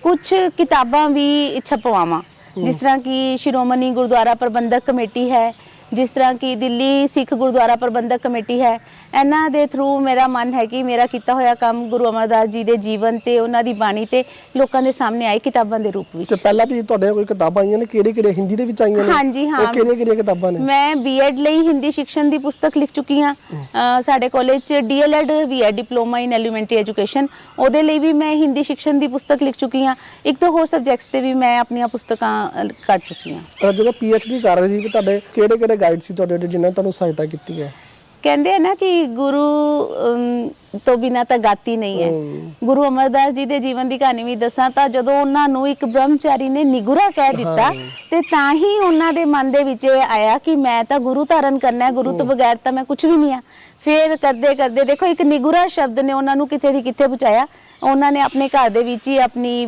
ਕੁਝ ਕਿਤਾਬਾਂ ਵੀ ਛਪਵਾਵਾਂ। ਜਿਸ ਤਰ੍ਹਾਂ ਕਿ ਸ਼੍ਰੋਮਣੀ ਗੁਰਦੁਆਰਾ ਪ੍ਰਬੰਧਕ ਕਮੇਟੀ ਹੈ। ਜਿਸ ਤਰ੍ਹਾਂ ਕਿ ਦਿੱਲੀ ਸਿੱਖ ਗੁਰਦੁਆਰਾ ਪ੍ਰਬੰਧਕ ਕਮੇਟੀ ਹੈ। ਇਹਨਾਂ ਦੇ ਥਰੂ ਮੇਰਾ ਮਨ ਹੈ ਕਿ ਮੇਰਾ ਕੀਤਾ ਹੋਇਆ ਕੰਮ ਗੁਰੂ ਅਮਰਦਾਸ ਜੀ ਦੇ ਜੀਵਨ ਤੇ ਉਹਨਾਂ ਦੀ ਬਾਣੀ ਤੇ ਲੋਕਾਂ ਦੇ ਸਾਹਮਣੇ ਆਏ ਕਿਤਾਬਾਂ ਦੇ ਰੂਪ ਵਿੱਚ।
ਤੇ ਪਹਿਲਾਂ ਵੀ ਤੁਹਾਡੇ ਕੋਈ ਕਿਤਾਬਾਂ ਆਈਆਂ ਨੇ ਕਿਹੜੇ ਕਿਹੜੇ ਹਿੰਦੀ ਦੇ ਵਿੱਚ ਆਈਆਂ ਨੇ?
ਹਾਂਜੀ, ਹਾਂ।
ਉਹ ਕਿਹੜੀਆਂ ਕਿਹੜੀਆਂ ਕਿਤਾਬਾਂ ਨੇ?
ਮੈਂ ਬੀਐਡ ਲਈ ਹਿੰਦੀ ਸਿੱਖਣ ਦੀ ਪੁਸਤਕ ਲਿਖ ਚੁੱਕੀ ਹਾਂ। ਸਾਡੇ ਕਾਲਜ ਚ ਡੀਐਲਐਡ ਵੀ ਹੈ ਡਿਪਲੋਮਾ ਇਨ ਐਲੀਮੈਂਟਰੀ ਐਜੂਕੇਸ਼ਨ ਉਹਦੇ ਲਈ ਵੀ ਮੈਂ ਹਿੰਦੀ ਸਿੱਖਣ ਦੀ ਪੁਸਤਕ ਲਿਖ ਚੁੱਕੀ ਹਾਂ। ਇੱਕ ਦੋ ਹੋਰ ਸਬਜੈਕਟਸ ਤੇ ਵੀ ਮੈਂ ਆਪਣੀਆਂ ਪੁਸਤਕਾਂ ਕੱਢ ਚੁੱਕੀ ਹਾਂ।
ਜਦੋਂ ਡੀ ਕਰ ਰਹੇ ਸੀ ਤੁਹਾਡੇ ਕਿਹੜੇ ਕਿਹੜੇ ਗਾਈਡ ਸੀ ਤੁਹਾਡੇ ਜਿਨ੍ਹਾਂ ਤੁਹਾਨੂੰ ਸਹਾਇਤਾ ਕੀਤੀ ਹੈ?
ਕਹਿੰਦੇ ਆ ਨਾ ਕਿ ਗੁਰੂ ਅਮ, ਤੋਂ ਬਿਨਾਂ ਤਾਂ ਗਾਤੀ ਨਹੀਂ ਹੈ। ਗੁਰੂ ਅਮਰਦਾਸ ਜੀ ਦੇ ਜੀਵਨ ਦੀ ਕਹਾਣੀ ਵੀ ਦੱਸਾਂ ਤਾਂ ਜਦੋਂ ਉਹਨਾਂ ਨੂੰ ਇੱਕ ਬ੍ਰਹਮਚਾਰੀ ਨੇ ਨਿਗੁਰਾ ਕਹਿ ਦਿੱਤਾ। ਤੇ ਤਾਂ ਹੀ ਉਹਨਾਂ ਦੇ ਮਨ ਦੇ ਵਿੱਚ ਇਹ ਆਇਆ ਕਿ ਮੈਂ ਤਾਂ ਗੁਰੂ ਧਾਰਨ ਕਰਨਾ ਹੈ ਗੁਰੂ ਤੋਂ ਬਗੈਰ ਤਾਂ ਮੈਂ ਕੁਝ ਵੀ ਨਹੀਂ ਆ ਫਿਰ ਕਰਦੇ ਕਰਦੇ ਦੇਖੋ ਇੱਕ ਨਿਗੁਰਾ ਸ਼ਬਦ ਨੇ ਉਹਨਾਂ ਨੂੰ ਕਿਤੇ ਦੀ ਕਿਤੇ ਪਹੁੰਚਾਇਆ ਉਹਨਾਂ ਨੇ ਆਪਣੇ ਘਰ ਦੇ ਵਿੱਚ ਹੀ ਆਪਣੀ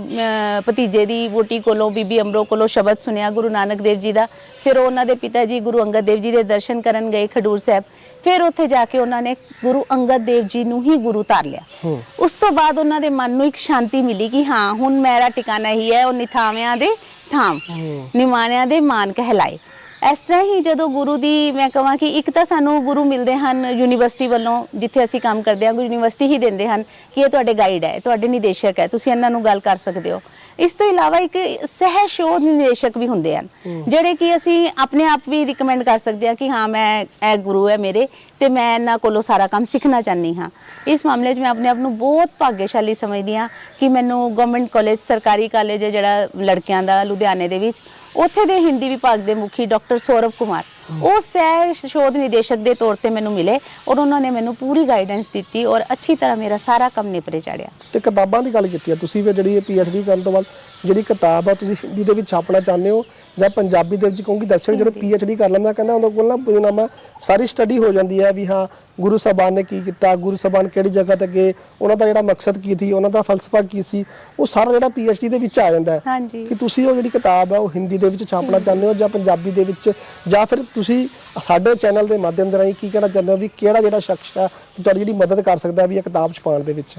ਭਤੀਜੇ ਦੀ ਵੋਟੀ ਕੋਲੋਂ ਬੀਬੀ ਅਮਰੋ ਕੋਲੋਂ ਸ਼ਬਦ ਸੁਨਿਆ ਗੁਰੂ ਨਾਨਕ ਦੇਵ ਜੀ ਦਾ। ਫਿਰ ਉਹ ਉਹਨਾਂ ਦੇ ਪਿਤਾ ਜੀ ਗੁਰੂ ਅੰਗਦ ਦੇਵ ਜੀ ਦੇ ਦਰਸ਼ਨ ਕਰਨ ਗਏ ਖਡੂਰ ਸਾਹਿਬ। ਫਿਰ ਉੱਥੇ ਜਾ ਕੇ ਉਹਨਾਂ ਨੇ ਗੁਰੂ ਅੰਗਦ ਦੇਵ ਜੀ ਨੂੰ ਹੀ ਗੁਰੂ ਧਾਰ ਲਿਆ। ਉਸ ਤੋਂ ਬਾਅਦ ਉਹਨਾਂ ਦੇ ਮਨ ਨੂੰ ਇੱਕ ਸ਼ਾਂਤੀ ਮਿਲੀ ਕਿ ਹਾਂ ਹੁਣ ਮੇਰਾ ਟਿਕਾਣਾ ਹੀ ਹੈ ਉਹ ਨਿਥਾਵਿਆਂ ਦੇ ਥਾਮ
ਹੂੰ।
ਨਿਮਾਣਿਆਂ ਦੇ ਮਾਨ ਕਹਿਲਾਏ। ਇਸ ਤਰ੍ਹਾਂ ਹੀ ਜਦੋਂ ਗੁਰੂ ਦੀ ਮੈਂ ਕਹਾਂ ਕਿ ਇੱਕ ਤਾਂ ਸਾਨੂੰ ਗੁਰੂ ਮਿਲਦੇ ਹਨ ਯੂਨੀਵਰਸਿਟੀ ਵੱਲੋਂ ਜਿੱਥੇ ਅਸੀਂ ਕੰਮ ਕਰਦੇ ਹਾਂ ਯੂਨੀਵਰਸਿਟੀ ਹੀ ਦਿੰਦੇ ਹਨ ਕਿ ਇਹ ਤੁਹਾਡੇ ਗਾਈਡ ਹੈ ਤੁਹਾਡੇ ਨਿਦੇਸ਼ਕ ਹੈ ਤੁਸੀਂ ਇਹਨਾਂ ਨੂੰ ਗੱਲ ਕਰ ਸਕਦੇ ਹੋ। ਇਸ ਤੋਂ ਇਲਾਵਾ ਇੱਕ ਸਹਿ ਸ਼ੋਧ ਨਿਦੇਸ਼ਕ ਵੀ ਹੁੰਦੇ ਹਨ ਜਿਹੜੇ ਕਿ ਅਸੀਂ ਆਪਣੇ ਆਪ ਵੀ ਰეკਮੈਂਡ ਕਰ ਸਕਦੇ ਹਾਂ ਕਿ ਹਾਂ ਮੈਂ ਇਹ ਗੁਰੂ ਹੈ ਮੇਰੇ ਤੇ ਮੈਂ ਇਹਨਾਂ ਕੋਲੋਂ ਸਾਰਾ ਕੰਮ ਸਿੱਖਣਾ ਚਾਹਨੀ ਹਾਂ। ਇਸ ਮਾਮਲੇ 'ਚ ਮੈਂ ਆਪਣੇ ਆਪ ਨੂੰ ਬਹੁਤ ਭਾਗਿਆਸ਼ਾਲੀ ਸਮਝਦੀ ਹਾਂ ਕਿ ਮੈਨੂੰ ਗਵਰਨਮੈਂਟ ਕਾਲਜ ਸਰਕਾਰੀ ਕਾਲਜ ਹੈ ਜਿਹੜਾ ਲੜਕਿਆਂ ਦਾ ਲੁਧਿਆਣੇ ਦੇ ਵਿੱਚ, ਉੱਥੇ ਦੇ ਹਿੰਦੀ ਵਿਭਾਗ ਦੇ ਮੁਖੀ ਡਾਕਟਰ ਸੌਰਵ ਕੁਮਾਰ। ਉਹ ਸਹਿ ਸ਼ੋਧ ਨਿਦੇਸ਼ਕ ਦੇ ਤੌਰ ਤੇ ਮੈਨੂੰ ਮਿਲੇ ਔਰ ਉਹਨਾਂ ਨੇ ਮੈਨੂੰ ਪੂਰੀ ਗਾਈਡੈਂਸ ਦਿੱਤੀ ਔਰ ਅੱਛੀ ਤਰ੍ਹਾਂ ਮੇਰਾ ਸਾਰਾ ਕੰਮ ਨਿਪਰੇ ਚਾੜਿਆ।
ਤੇ ਕਿਤਾਬਾਂ ਦੀ ਗੱਲ ਕੀਤੀ ਆ। ਤੁਸੀਂ ਵੀ ਜਿਹੜੀ ਪੀਐਚਡੀ ਕਰਨ ਤੋਂ ਬਾਅਦ ਜਿਹੜੀ ਕਿਤਾਬ ਆ, ਤੁਸੀਂ ਹਿੰਦੀ ਦੇ ਵਿੱਚ ਛਾਪਣਾ ਚਾਹੁੰਦੇ ਹੋ ਜਾਂ ਪੰਜਾਬੀ ਦੇ ਵਿੱਚ ਕਹੂੰਗੀ ਦਰਸ਼ਕ ਜਿਹੜੇ ਪੀਐਚਡੀ ਕਰ ਲੈਂਦਾ ਕਹਿੰਦਾ ਉਹਦੇ ਕੋਲ ਨਾ ਪੁਨਾਮਾ ਸਾਰੀ ਸਟੱਡੀ ਹੋ ਜਾਂਦੀ ਹੈ ਵੀ ਹਾਂ ਗੁਰੂ ਸਾਹਿਬਾਨ ਨੇ ਕੀ ਕੀਤਾ ਗੁਰੂ ਸਾਹਿਬਾਨ ਕਿਹੜੀ ਜਗ੍ਹਾ ਤੇ ਗਏ ਉਹਨਾਂ ਦਾ ਜਿਹੜਾ ਮਕਸਦ ਕੀ ਸੀ ਉਹਨਾਂ ਦਾ ਫਲਸਫਾ ਕੀ ਸੀ ਉਹ ਸਾਰਾ ਜਿਹੜਾ ਪੀਐਚਡੀ ਦੇ ਵਿੱਚ ਆ ਜਾਂਦਾ ਹੈ। ਕਿ ਤੁਸੀਂ ਉਹ ਜਿਹੜੀ ਕਿਤਾਬ ਹੈ ਉਹ ਹਿੰਦੀ ਦੇ ਵਿੱਚ ਛਾਪਣਾ ਚਾਹੁੰਦੇ ਹੋ ਜਾਂ ਪੰਜਾਬੀ ਦੇ ਵਿੱਚ ਜਾਂ ਫਿਰ ਤੁਸੀਂ ਸਾਡੇ ਚੈਨਲ ਦੇ ਮਾਧਿਅਮ ਦੇ ਰਾਹੀਂ ਕੀ ਕਹਿਣਾ ਚਾਹੁੰਦੇ ਹੋ ਵੀ ਕਿਹੜਾ ਜਿਹੜਾ ਸ਼ਖਸ ਹੈ ਤੁਹਾਡੀ ਜਿਹੜੀ ਮਦਦ ਕਰ ਸਕਦਾ ਵੀ ਇਹ ਕਿਤਾਬ ਛਪਾਉਣ ਦੇ ਵਿੱਚ?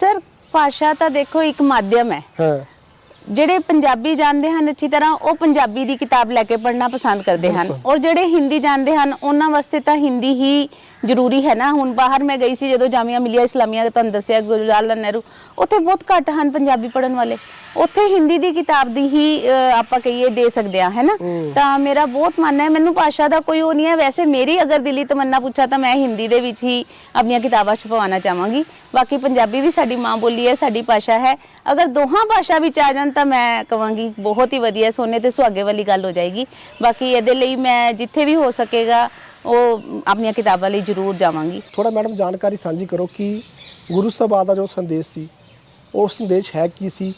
ਸਰ ਭਾਸ਼ਾ ਤਾਂ ਦੇਖੋ ਇੱਕ ਮਾਧਿਅਮ ਹੈ।
ਹਾਂ।
ਜਿਹੜੇ ਪੰਜਾਬੀ ਜਾਣਦੇ ਹਨ ਅੱਛੀ ਤਰ੍ਹਾਂ ਉਹ ਪੰਜਾਬੀ ਦੀ ਕਿਤਾਬ ਲੈ ਕੇ ਪੜ੍ਹਨਾ ਪਸੰਦ ਕਰਦੇ ਹਨ। ਔਰ ਜਿਹੜੇ ਹਿੰਦੀ ਜਾਣਦੇ ਹਨ ਉਹਨਾਂ ਵਾਸਤੇ ਤਾਂ ਹਿੰਦੀ ਹੀ ਜ਼ਰੂਰੀ ਹੈ ਨਾ। ਹੁਣ ਬਾਹਰ ਮੈਂ ਗਈ ਸੀ ਜਦੋਂ ਜਾਮੀਆ ਮਿਲੀਆ ਇਸਲਾਮੀਆ ਤੁਹਾਨੂੰ ਦੱਸਿਆ ਗੁਰੂ ਜਵਾਹਰ ਲਾਲ ਨਹਿਰੂ ਉੱਥੇ ਬਹੁਤ ਘੱਟ ਹਨ ਪੰਜਾਬੀ ਪੜ੍ਹਨ ਵਾਲੇ। ਉੱਥੇ ਹਿੰਦੀ ਦੀ ਕਿਤਾਬ ਦੀ ਹੀ ਆਪਾਂ ਕਹੀਏ ਦੇ ਸਕਦੇ ਆ ਹੈਨਾ ਤਾਂ ਮੇਰਾ ਬਹੁਤ ਮਨ ਹੈ ਮੈਨੂੰ ਭਾਸ਼ਾ ਦਾ ਕੋਈ ਉਹ ਨਹੀਂ ਹੈ। ਵੈਸੇ ਮੇਰੀ ਅਗਰ ਦਿਲੀ ਤਮੰਨਾ ਪੁੱਛਾ ਤਾਂ ਮੈਂ ਹਿੰਦੀ ਦੇ ਵਿੱਚ ਹੀ ਆਪਣੀਆਂ ਕਿਤਾਬਾਂ ਛਪਵਾਉਣਾ ਚਾਹਾਂਗੀ। ਬਾਕੀ ਪੰਜਾਬੀ ਵੀ ਸਾਡੀ ਮਾਂ ਬੋਲੀ ਹੈ ਸਾਡੀ ਭਾਸ਼ਾ ਹੈ। ਅਗਰ ਦੋਹਾਂ ਭਾਸ਼ਾ ਵਿੱਚ ਆ ਜਾਣ ਤਾਂ ਮੈਂ ਕਵਾਂਗੀ ਬਹੁਤ ਹੀ ਵਧੀਆ ਸੋਨੇ ਤੇ ਸੁਹਾਗੇ ਵਾਲੀ ਗੱਲ ਹੋ ਜਾਏਗੀ। ਬਾਕੀ ਇਹਦੇ ਲਈ ਮੈਂ ਜਿੱਥੇ ਵੀ ਹੋ ਸਕੇਗਾ, ਉਹ ਆਪਣੀਆਂ ਕਿਤਾਬਾਂ ਲਈ ਜ਼ਰੂਰ ਜਾਵਾਂਗੀ।
ਥੋੜਾ ਮੈਡਮ ਜਾਣਕਾਰੀ ਸਾਂਝੀ ਕਰੋ ਕਿ ਗੁਰੂ ਸਾਹਿਬਾਨ ਦਾ ਜੋ ਸੰਦੇਸ਼ ਸੀ, ਉਹ ਸੰਦੇਸ਼ ਹੈ ਕੀ ਸੀ?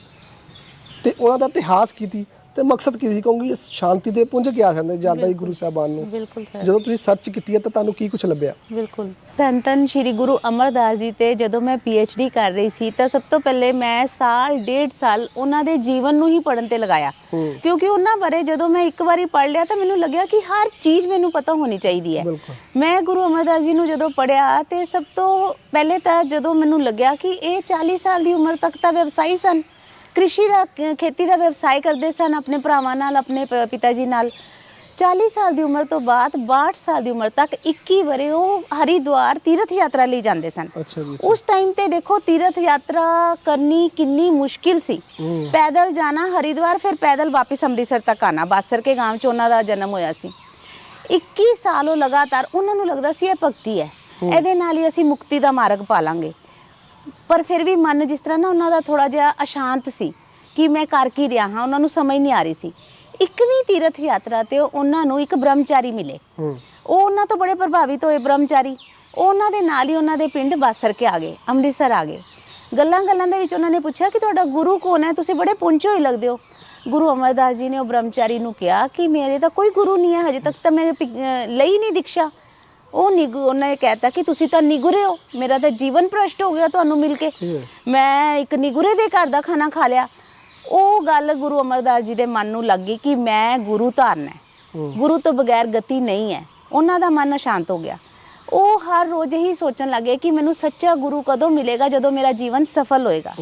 ਤੇ ਉਹਨਾਂ ਦਾ ਇਤਿਹਾਸ ਕੀ ਸੀ? ਤੇ ਮਕਸਦ ਕੀ ਸੀ? ਕਹੂੰਗੀ ਇਸ ਸ਼ਾਂਤੀ ਦੇ ਪੁੰਜ ਕਿਹਾ ਜਾਂਦਾ ਜ਼ਿਆਦਾ ਹੀ ਗੁਰੂ ਸਾਹਿਬਾਨ ਨੂੰ।
ਬਿਲਕੁਲ ਸਰ।
ਜਦੋਂ ਤੁਸੀਂ ਸਰਚ ਕੀਤੀ ਹੈ ਤਾਂ ਤੁਹਾਨੂੰ ਕੀ ਕੁਝ ਲੱਭਿਆ?
ਬਿਲਕੁਲ। ਧੰਨ ਧੰਨ ਸ਼੍ਰੀ ਗੁਰੂ ਅਮਰਦਾਸ ਜੀ ਤੇ ਜਦੋਂ ਮੈਂ ਡੀ ਕਰ ਰਹੀ ਸੀ ਤਾਂ ਸਭ ਤੋਂ ਪਹਿਲੇ ਮੈਂ ਸਾਲ ਡੇਢ ਸਾਲ ਉਹਨਾਂ ਦੇ ਜੀਵਨ ਨੂੰ ਹੀ ਪੜਨ ਤੇ ਲਗਾਇਆ। ਕਿਉਂਕਿ ਉਹਨਾਂ ਬਾਰੇ ਜਦੋਂ ਮੈਂ ਇੱਕ ਵਾਰੀ ਪੜ ਲਿਆ ਤਾਂ ਮੈਨੂੰ ਲੱਗਿਆ ਕਿ ਹਰ ਚੀਜ਼ ਮੈਨੂੰ ਪਤਾ ਹੋਣੀ ਚਾਹੀਦੀ ਹੈ। ਮੈਂ ਗੁਰੂ ਅਮਰਦਾਸ ਜੀ ਨੂੰ ਜਦੋਂ ਪੜਿਆ ਤੇ ਸਭ ਤੋਂ ਪਹਿਲੇ ਤਾਂ ਜਦੋਂ ਮੈਨੂੰ ਲੱਗਿਆ ਕਿ ਇਹ 40 ਸਾਲ ਦੀ ਉਮਰ ਤੱਕ ਤਾਂ ਵਿਵਸਾਈ ਸਨ। ਕ੍ਰਿਸ਼ੀ ਦਾ ਖੇਤੀ ਦਾ ਵਿਵਸਾय ਕਰਦੇ ਸਨ ਆਪਣੇ ਭਰਾਵਾਂ ਨਾਲ ਆਪਣੇ ਪ- ਪਿਤਾ ਜੀ ਨਾਲ। 40 ਸਾਲ ਦੀ ਉਮਰ ਤੋਂ ਬਾਅਦ 62 ਸਾਲ ਦੀ ਉਮਰ ਤੱਕ 21 ਵਰੇ ਉਹ ਹਰਿਦੁਆਰ ਤੀਰਥ ਯਾਤਰਾ ਲਈ ਜਾਂਦੇ ਸਨ।
ਅੱਛਾ ਜੀ ਅੱਛਾ।
ਉਸ ਟਾਈਮ ਤੇ ਦੇਖੋ ਤੀਰਥ ਯਾਤਰਾ ਕਰਨੀ ਕਿੰਨੀ ਮੁਸ਼ਕਿਲ ਸੀ।
ਹੂੰ।
ਪੈਦਲ ਜਾਣਾ ਹਰਿਦੁਆਰ ਫਿਰ ਪੈਦਲ ਵਾਪਸ ਅੰਮ੍ਰਿਤਸਰ ਤੱਕ ਆਣਾ। ਬਾਸਰ ਕੇ ਗਾਂਵ ਚ ਉਹਨਾਂ ਦਾ ਜਨਮ ਹੋਇਆ ਸੀ। 21 ਸਾਲ ਉਹ ਲਗਾਤਾਰ ਉਹਨਾਂ ਨੂੰ ਲੱਗਦਾ ਸੀ ਇਹ ਭਗਤੀ ਹੈ। ਇਹਦੇ ਨਾਲ ਹੀ ਅਸੀਂ ਮੁਕਤੀ ਦਾ ਮਾਰਗ ਪਾਲਾਂਗੇ। ਪਰ ਫਿਰ ਵੀ ਮਨ ਜਿਸ ਤਰ੍ਹਾਂ ਨਾ ਉਹਨਾਂ ਦਾ ਥੋੜਾ ਜਿਹਾ ਅਸ਼ਾਂਤ ਸੀ ਕਿ ਮੈਂ ਕਰ ਕੀ ਰਿਹਾ ਹਾਂ ਉਹਨਾਂ ਨੂੰ ਸਮਝ ਨਹੀਂ ਆ ਰਹੀ ਸੀ। 21ਵੀਂ ਤੀਰਥ ਯਾਤਰਾ ਤੇ ਉਹਨਾਂ ਨੂੰ ਇੱਕ ਬ੍ਰਹਮਚਾਰੀ ਮਿਲੇ। ਉਹ ਉਹਨਾਂ ਤੋਂ ਬੜੇ ਪ੍ਰਭਾਵਿਤ ਹੋਏ ਬ੍ਰਹਮਚਾਰੀ। ਉਹ ਉਹਨਾਂ ਦੇ ਨਾਲ ਹੀ ਉਹਨਾਂ ਦੇ ਪਿੰਡ ਬਾਸਰ ਕੇ ਆ ਗਏ ਅੰਮ੍ਰਿਤਸਰ ਆ ਗਏ। ਗੱਲਾਂ ਗੱਲਾਂ ਦੇ ਵਿੱਚ ਉਹਨਾਂ ਨੇ ਪੁੱਛਿਆ ਕਿ ਤੁਹਾਡਾ ਗੁਰੂ ਕੌਣ ਹੈ? ਤੁਸੀਂ ਬੜੇ ਪੁੰਚੇ ਹੋਏ ਲੱਗਦੇ ਹੋ। ਗੁਰੂ ਅਮਰਦਾਸ ਜੀ ਨੇ ਉਹ ਬ੍ਰਹਮਚਾਰੀ ਨੂੰ ਕਿਹਾ ਕਿ ਮੇਰੇ ਤਾਂ ਕੋਈ ਗੁਰੂ ਨਹੀਂ ਹੈ ਹਜੇ ਤੱਕ ਤਾਂ ਮੈਂ ਲਈ ਨਹੀਂ ਦੀਕਸ਼ਾ। ਉਹ ਨਿਗੁ ਉਹਨਾਂ ਕਹਿਤਾ ਕਿ ਤੁਸੀਂ ਤਾਂ ਨਿਗੁਰੇ ਹੋ। ਮੇਰਾ ਤਾਂ ਜੀਵਨ ਭ੍ਰਸ਼ਟ ਹੋ ਗਿਆ ਤੁਹਾਨੂੰ ਮਿਲ ਕੇ। ਮੈਂ ਇੱਕ ਨਿਗੁਰੇ ਦੇ ਘਰ ਦਾ ਖਾਣਾ ਖਾ ਲਿਆ। ਉਹ ਗੱਲ ਗੁਰੂ ਅਮਰਦਾਸ ਜੀ ਦੇ ਮਨ ਨੂੰ ਲੱਗੀ ਕਿ ਮੈਂ ਗੁਰੂ ਧਾਰਨਾ ਹੈ। ਗੁਰੂ ਤੋਂ ਬਗੈਰ ਗਤੀ ਨਹੀਂ ਹੈ। ਉਹਨਾਂ ਦਾ ਮਨ ਸ਼ਾਂਤ ਹੋ ਗਿਆ। ਉਹ ਹਰ ਰੋਜ਼ ਹੀ ਸੋਚਣ ਲੱਗੇ ਕਿ ਮੈਨੂੰ ਸੱਚਾ ਗੁਰੂ ਕਦੋਂ ਮਿਲੇਗਾ ਜਦੋਂ ਮੇਰਾ ਜੀਵਨ ਸਫਲ ਹੋਏਗਾ।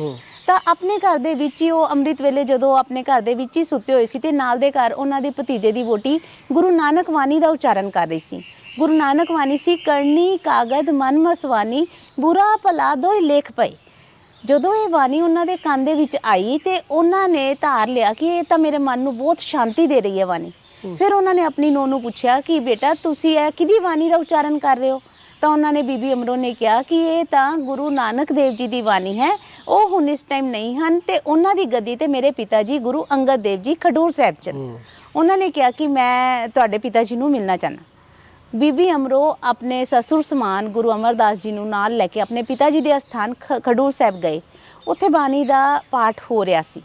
ਤਾਂ ਆਪਣੇ ਘਰ ਦੇ ਵਿੱਚ ਹੀ ਉਹ ਅੰਮ੍ਰਿਤ ਵੇਲੇ ਜਦੋਂ ਆਪਣੇ ਘਰ ਦੇ ਵਿੱਚ ਹੀ ਸੁੱਤੇ ਹੋਏ ਸੀ ਤੇ ਨਾਲ ਦੇ ਘਰ ਉਹਨਾਂ ਦੇ ਭਤੀਜੇ ਦੀ ਵੋਟੀ ਗੁਰੂ ਨਾਨਕ ਬਾਣੀ ਦਾ ਉਚਾਰਨ ਕਰ ਰਹੀ ਸੀ। ਗੁਰੂ ਨਾਨਕ ਬਾਣੀ ਸੀ ਕਰਨੀ ਕਾਗਦ ਮਨ ਮਸਵਾਨੀ ਬੁਰਾ ਭਲਾ ਦੋਇ ਲੇਖ ਪਏ ਜਦੋਂ ਇਹ ਬਾਣੀ ਉਹਨਾਂ ਦੇ ਕੰਨ ਦੇ ਵਿੱਚ ਆਈ ਤੇ ਉਹਨਾਂ ਨੇ ਧਾਰ ਲਿਆ ਕਿ ਇਹ ਤਾਂ ਮੇਰੇ ਮਨ ਨੂੰ ਬਹੁਤ ਸ਼ਾਂਤੀ ਦੇ ਰਹੀ ਹੈ ਬਾਣੀ ਫਿਰ ਉਹਨਾਂ ਨੇ ਆਪਣੀ ਨੂੰਹ ਨੂੰ ਪੁੱਛਿਆ ਕਿ ਬੇਟਾ ਤੁਸੀਂ ਇਹ ਕਿਹਦੀ ਬਾਣੀ ਦਾ ਉਚਾਰਨ ਕਰ ਰਹੇ ਹੋ? ਤਾਂ ਉਹਨਾਂ ਨੇ ਬੀਬੀ ਅਮਰੋ ਨੇ ਕਿਹਾ ਕਿ ਇਹ ਤਾਂ ਗੁਰੂ ਨਾਨਕ ਦੇਵ ਜੀ ਦੀ ਬਾਣੀ ਹੈ। ਉਹ ਹੁਣ ਇਸ ਟਾਈਮ ਨਹੀਂ ਹਨ ਤੇ ਉਹਨਾਂ ਦੀ ਗੱਦੀ ਤੇ ਮੇਰੇ ਪਿਤਾ ਜੀ ਗੁਰੂ ਅੰਗਦ ਦੇਵ ਜੀ ਖਡੂਰ ਸਾਹਿਬ ਚ ਉਹਨਾਂ ਨੇ ਕਿਹਾ ਕਿ ਮੈਂ ਤੁਹਾਡੇ ਪਿਤਾ ਜੀ ਨੂੰ ਮਿਲਣਾ ਚਾਹਨਾ ਬੀਬੀ ਅਮਰੋ ਆਪਣੇ ਸਸੁਰ ਸਮਾਨ ਗੁਰੂ ਅਮਰਦਾਸ ਜੀ ਨੂੰ ਨਾਲ ਲੈ ਕੇ ਆਪਣੇ ਪਿਤਾ ਜੀ ਦੇ ਅਸਥਾਨ ਖਡੂਰ ਸਾਹਿਬ ਗਏ। ਉੱਥੇ ਬਾਣੀ ਦਾ ਪਾਠ ਹੋ ਰਿਹਾ ਸੀ।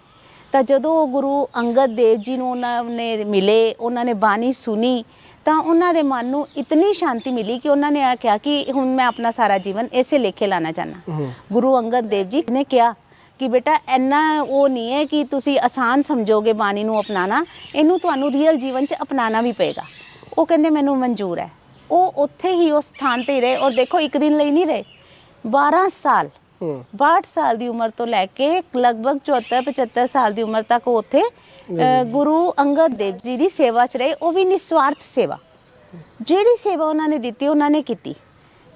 ਤਾਂ ਜਦੋਂ ਉਹ ਗੁਰੂ ਅੰਗਦ ਦੇਵ ਜੀ ਨੂੰ ਉਹਨਾਂ ਨੇ ਮਿਲੇ ਉਹਨਾਂ ਨੇ ਬਾਣੀ ਸੁਣੀ ਤਾਂ ਉਹਨਾਂ ਦੇ ਮਨ ਨੂੰ ਇਤਨੀ ਸ਼ਾਂਤੀ ਮਿਲੀ ਕਿ ਉਹਨਾਂ ਨੇ ਆ ਕਿਹਾ ਕਿ ਹੁਣ ਮੈਂ ਆਪਣਾ ਸਾਰਾ ਜੀਵਨ ਇਸੇ ਲੇਖੇ ਲਾਣਾ ਚਾਹਨਾ ਗੁਰੂ ਅੰਗਦ ਦੇਵ ਜੀ ਨੇ ਕਿਹਾ ਕਿ ਬੇਟਾ ਇੰਨਾ ਉਹ ਨਹੀਂ ਹੈ ਕਿ ਤੁਸੀਂ ਆਸਾਨ ਸਮਝੋਗੇ ਬਾਣੀ ਨੂੰ ਅਪਣਾਣਾ ਇਹਨੂੰ ਤੁਹਾਨੂੰ ਰੀਅਲ ਜੀਵਨ 'ਚ ਅਪਣਾਣਾ ਵੀ ਪਏਗਾ। ਉਹ ਕਹਿੰਦੇ ਮੈਨੂੰ ਮਨਜ਼ੂਰ ਹੈ। ਉਹ ਉੱਥੇ ਹੀ ਉਸ ਸਥਾਨ ਤੇ ਹੀ ਰਹੇ ਔਰ ਦੇਖੋ ਇੱਕ ਦਿਨ ਲਈ ਨਹੀਂ ਰਹੇ 12 ਸਾਲ
ਹੂੰ।
62 ਸਾਲ ਦੀ ਉਮਰ ਤੋਂ ਲੈ ਕੇ ਲਗਭਗ 74 75 ਸਾਲ ਦੀ ਉਮਰ ਤੱਕ ਉਹ ਉੱਥੇ ਗੁਰੂ ਅੰਗਦ ਦੇਵ ਜੀ ਦੀ ਸੇਵਾ 'ਚ ਰਹੇ ਉਹ ਵੀ ਨਿਸਵਾਰਥ ਸੇਵਾ। ਜਿਹੜੀ ਸੇਵਾ ਉਹਨਾਂ ਨੇ ਦਿੱਤੀ ਉਹਨਾਂ ਨੇ ਕੀਤੀ।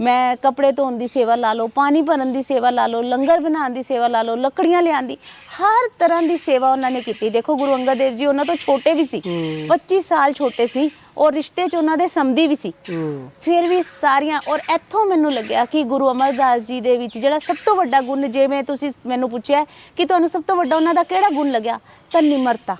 ਮੈਂ ਕੱਪੜੇ ਧੋਣ ਦੀ ਸੇਵਾ ਲਾ ਲਓ ਪਾਣੀ ਭਰਨ ਦੀ ਸੇਵਾ ਲਾ ਲਓ ਲੰਗਰ ਬਣਾਉਣ ਦੀ ਸੇਵਾ ਲਾ ਲਓ ਲੱਕੜੀਆਂ ਲਿਆਉਣ ਦੀ ਹਰ ਤਰ੍ਹਾਂ ਦੀ ਸੇਵਾ ਉਹਨਾਂ ਨੇ ਕੀਤੀ। ਦੇਖੋ ਗੁਰੂ ਅੰਗਦ ਦੇਵ ਜੀ ਉਹਨਾਂ ਤੋਂ ਛੋਟੇ ਵੀ ਸੀ
ਹੂੰ।
25 ਸਾਲ ਛੋਟੇ ਸੀ ਔਰ ਰਿਸ਼ਤੇ 'ਚ ਉਹਨਾਂ ਦੇ ਸਮਧੀ ਵੀ ਸੀ। ਫਿਰ ਵੀ ਸਾਰੀਆਂ ਔਰ ਇੱਥੋਂ ਮੈਨੂੰ ਲੱਗਿਆ ਕਿ ਗੁਰੂ ਅਮਰਦਾਸ ਜੀ ਦੇ ਵਿੱਚ ਜਿਹੜਾ ਸਭ ਤੋਂ ਵੱਡਾ ਗੁਣ ਜਿਵੇਂ ਤੁਸੀਂ ਮੈਨੂੰ ਪੁੱਛਿਆ ਕਿ ਤੁਹਾਨੂੰ ਸਭ ਤੋਂ ਵੱਡਾ ਉਹਨਾਂ ਦਾ ਕਿਹੜਾ ਗੁਣ ਲੱਗਿਆ? ਤਾਂ ਨਿਮਰਤਾ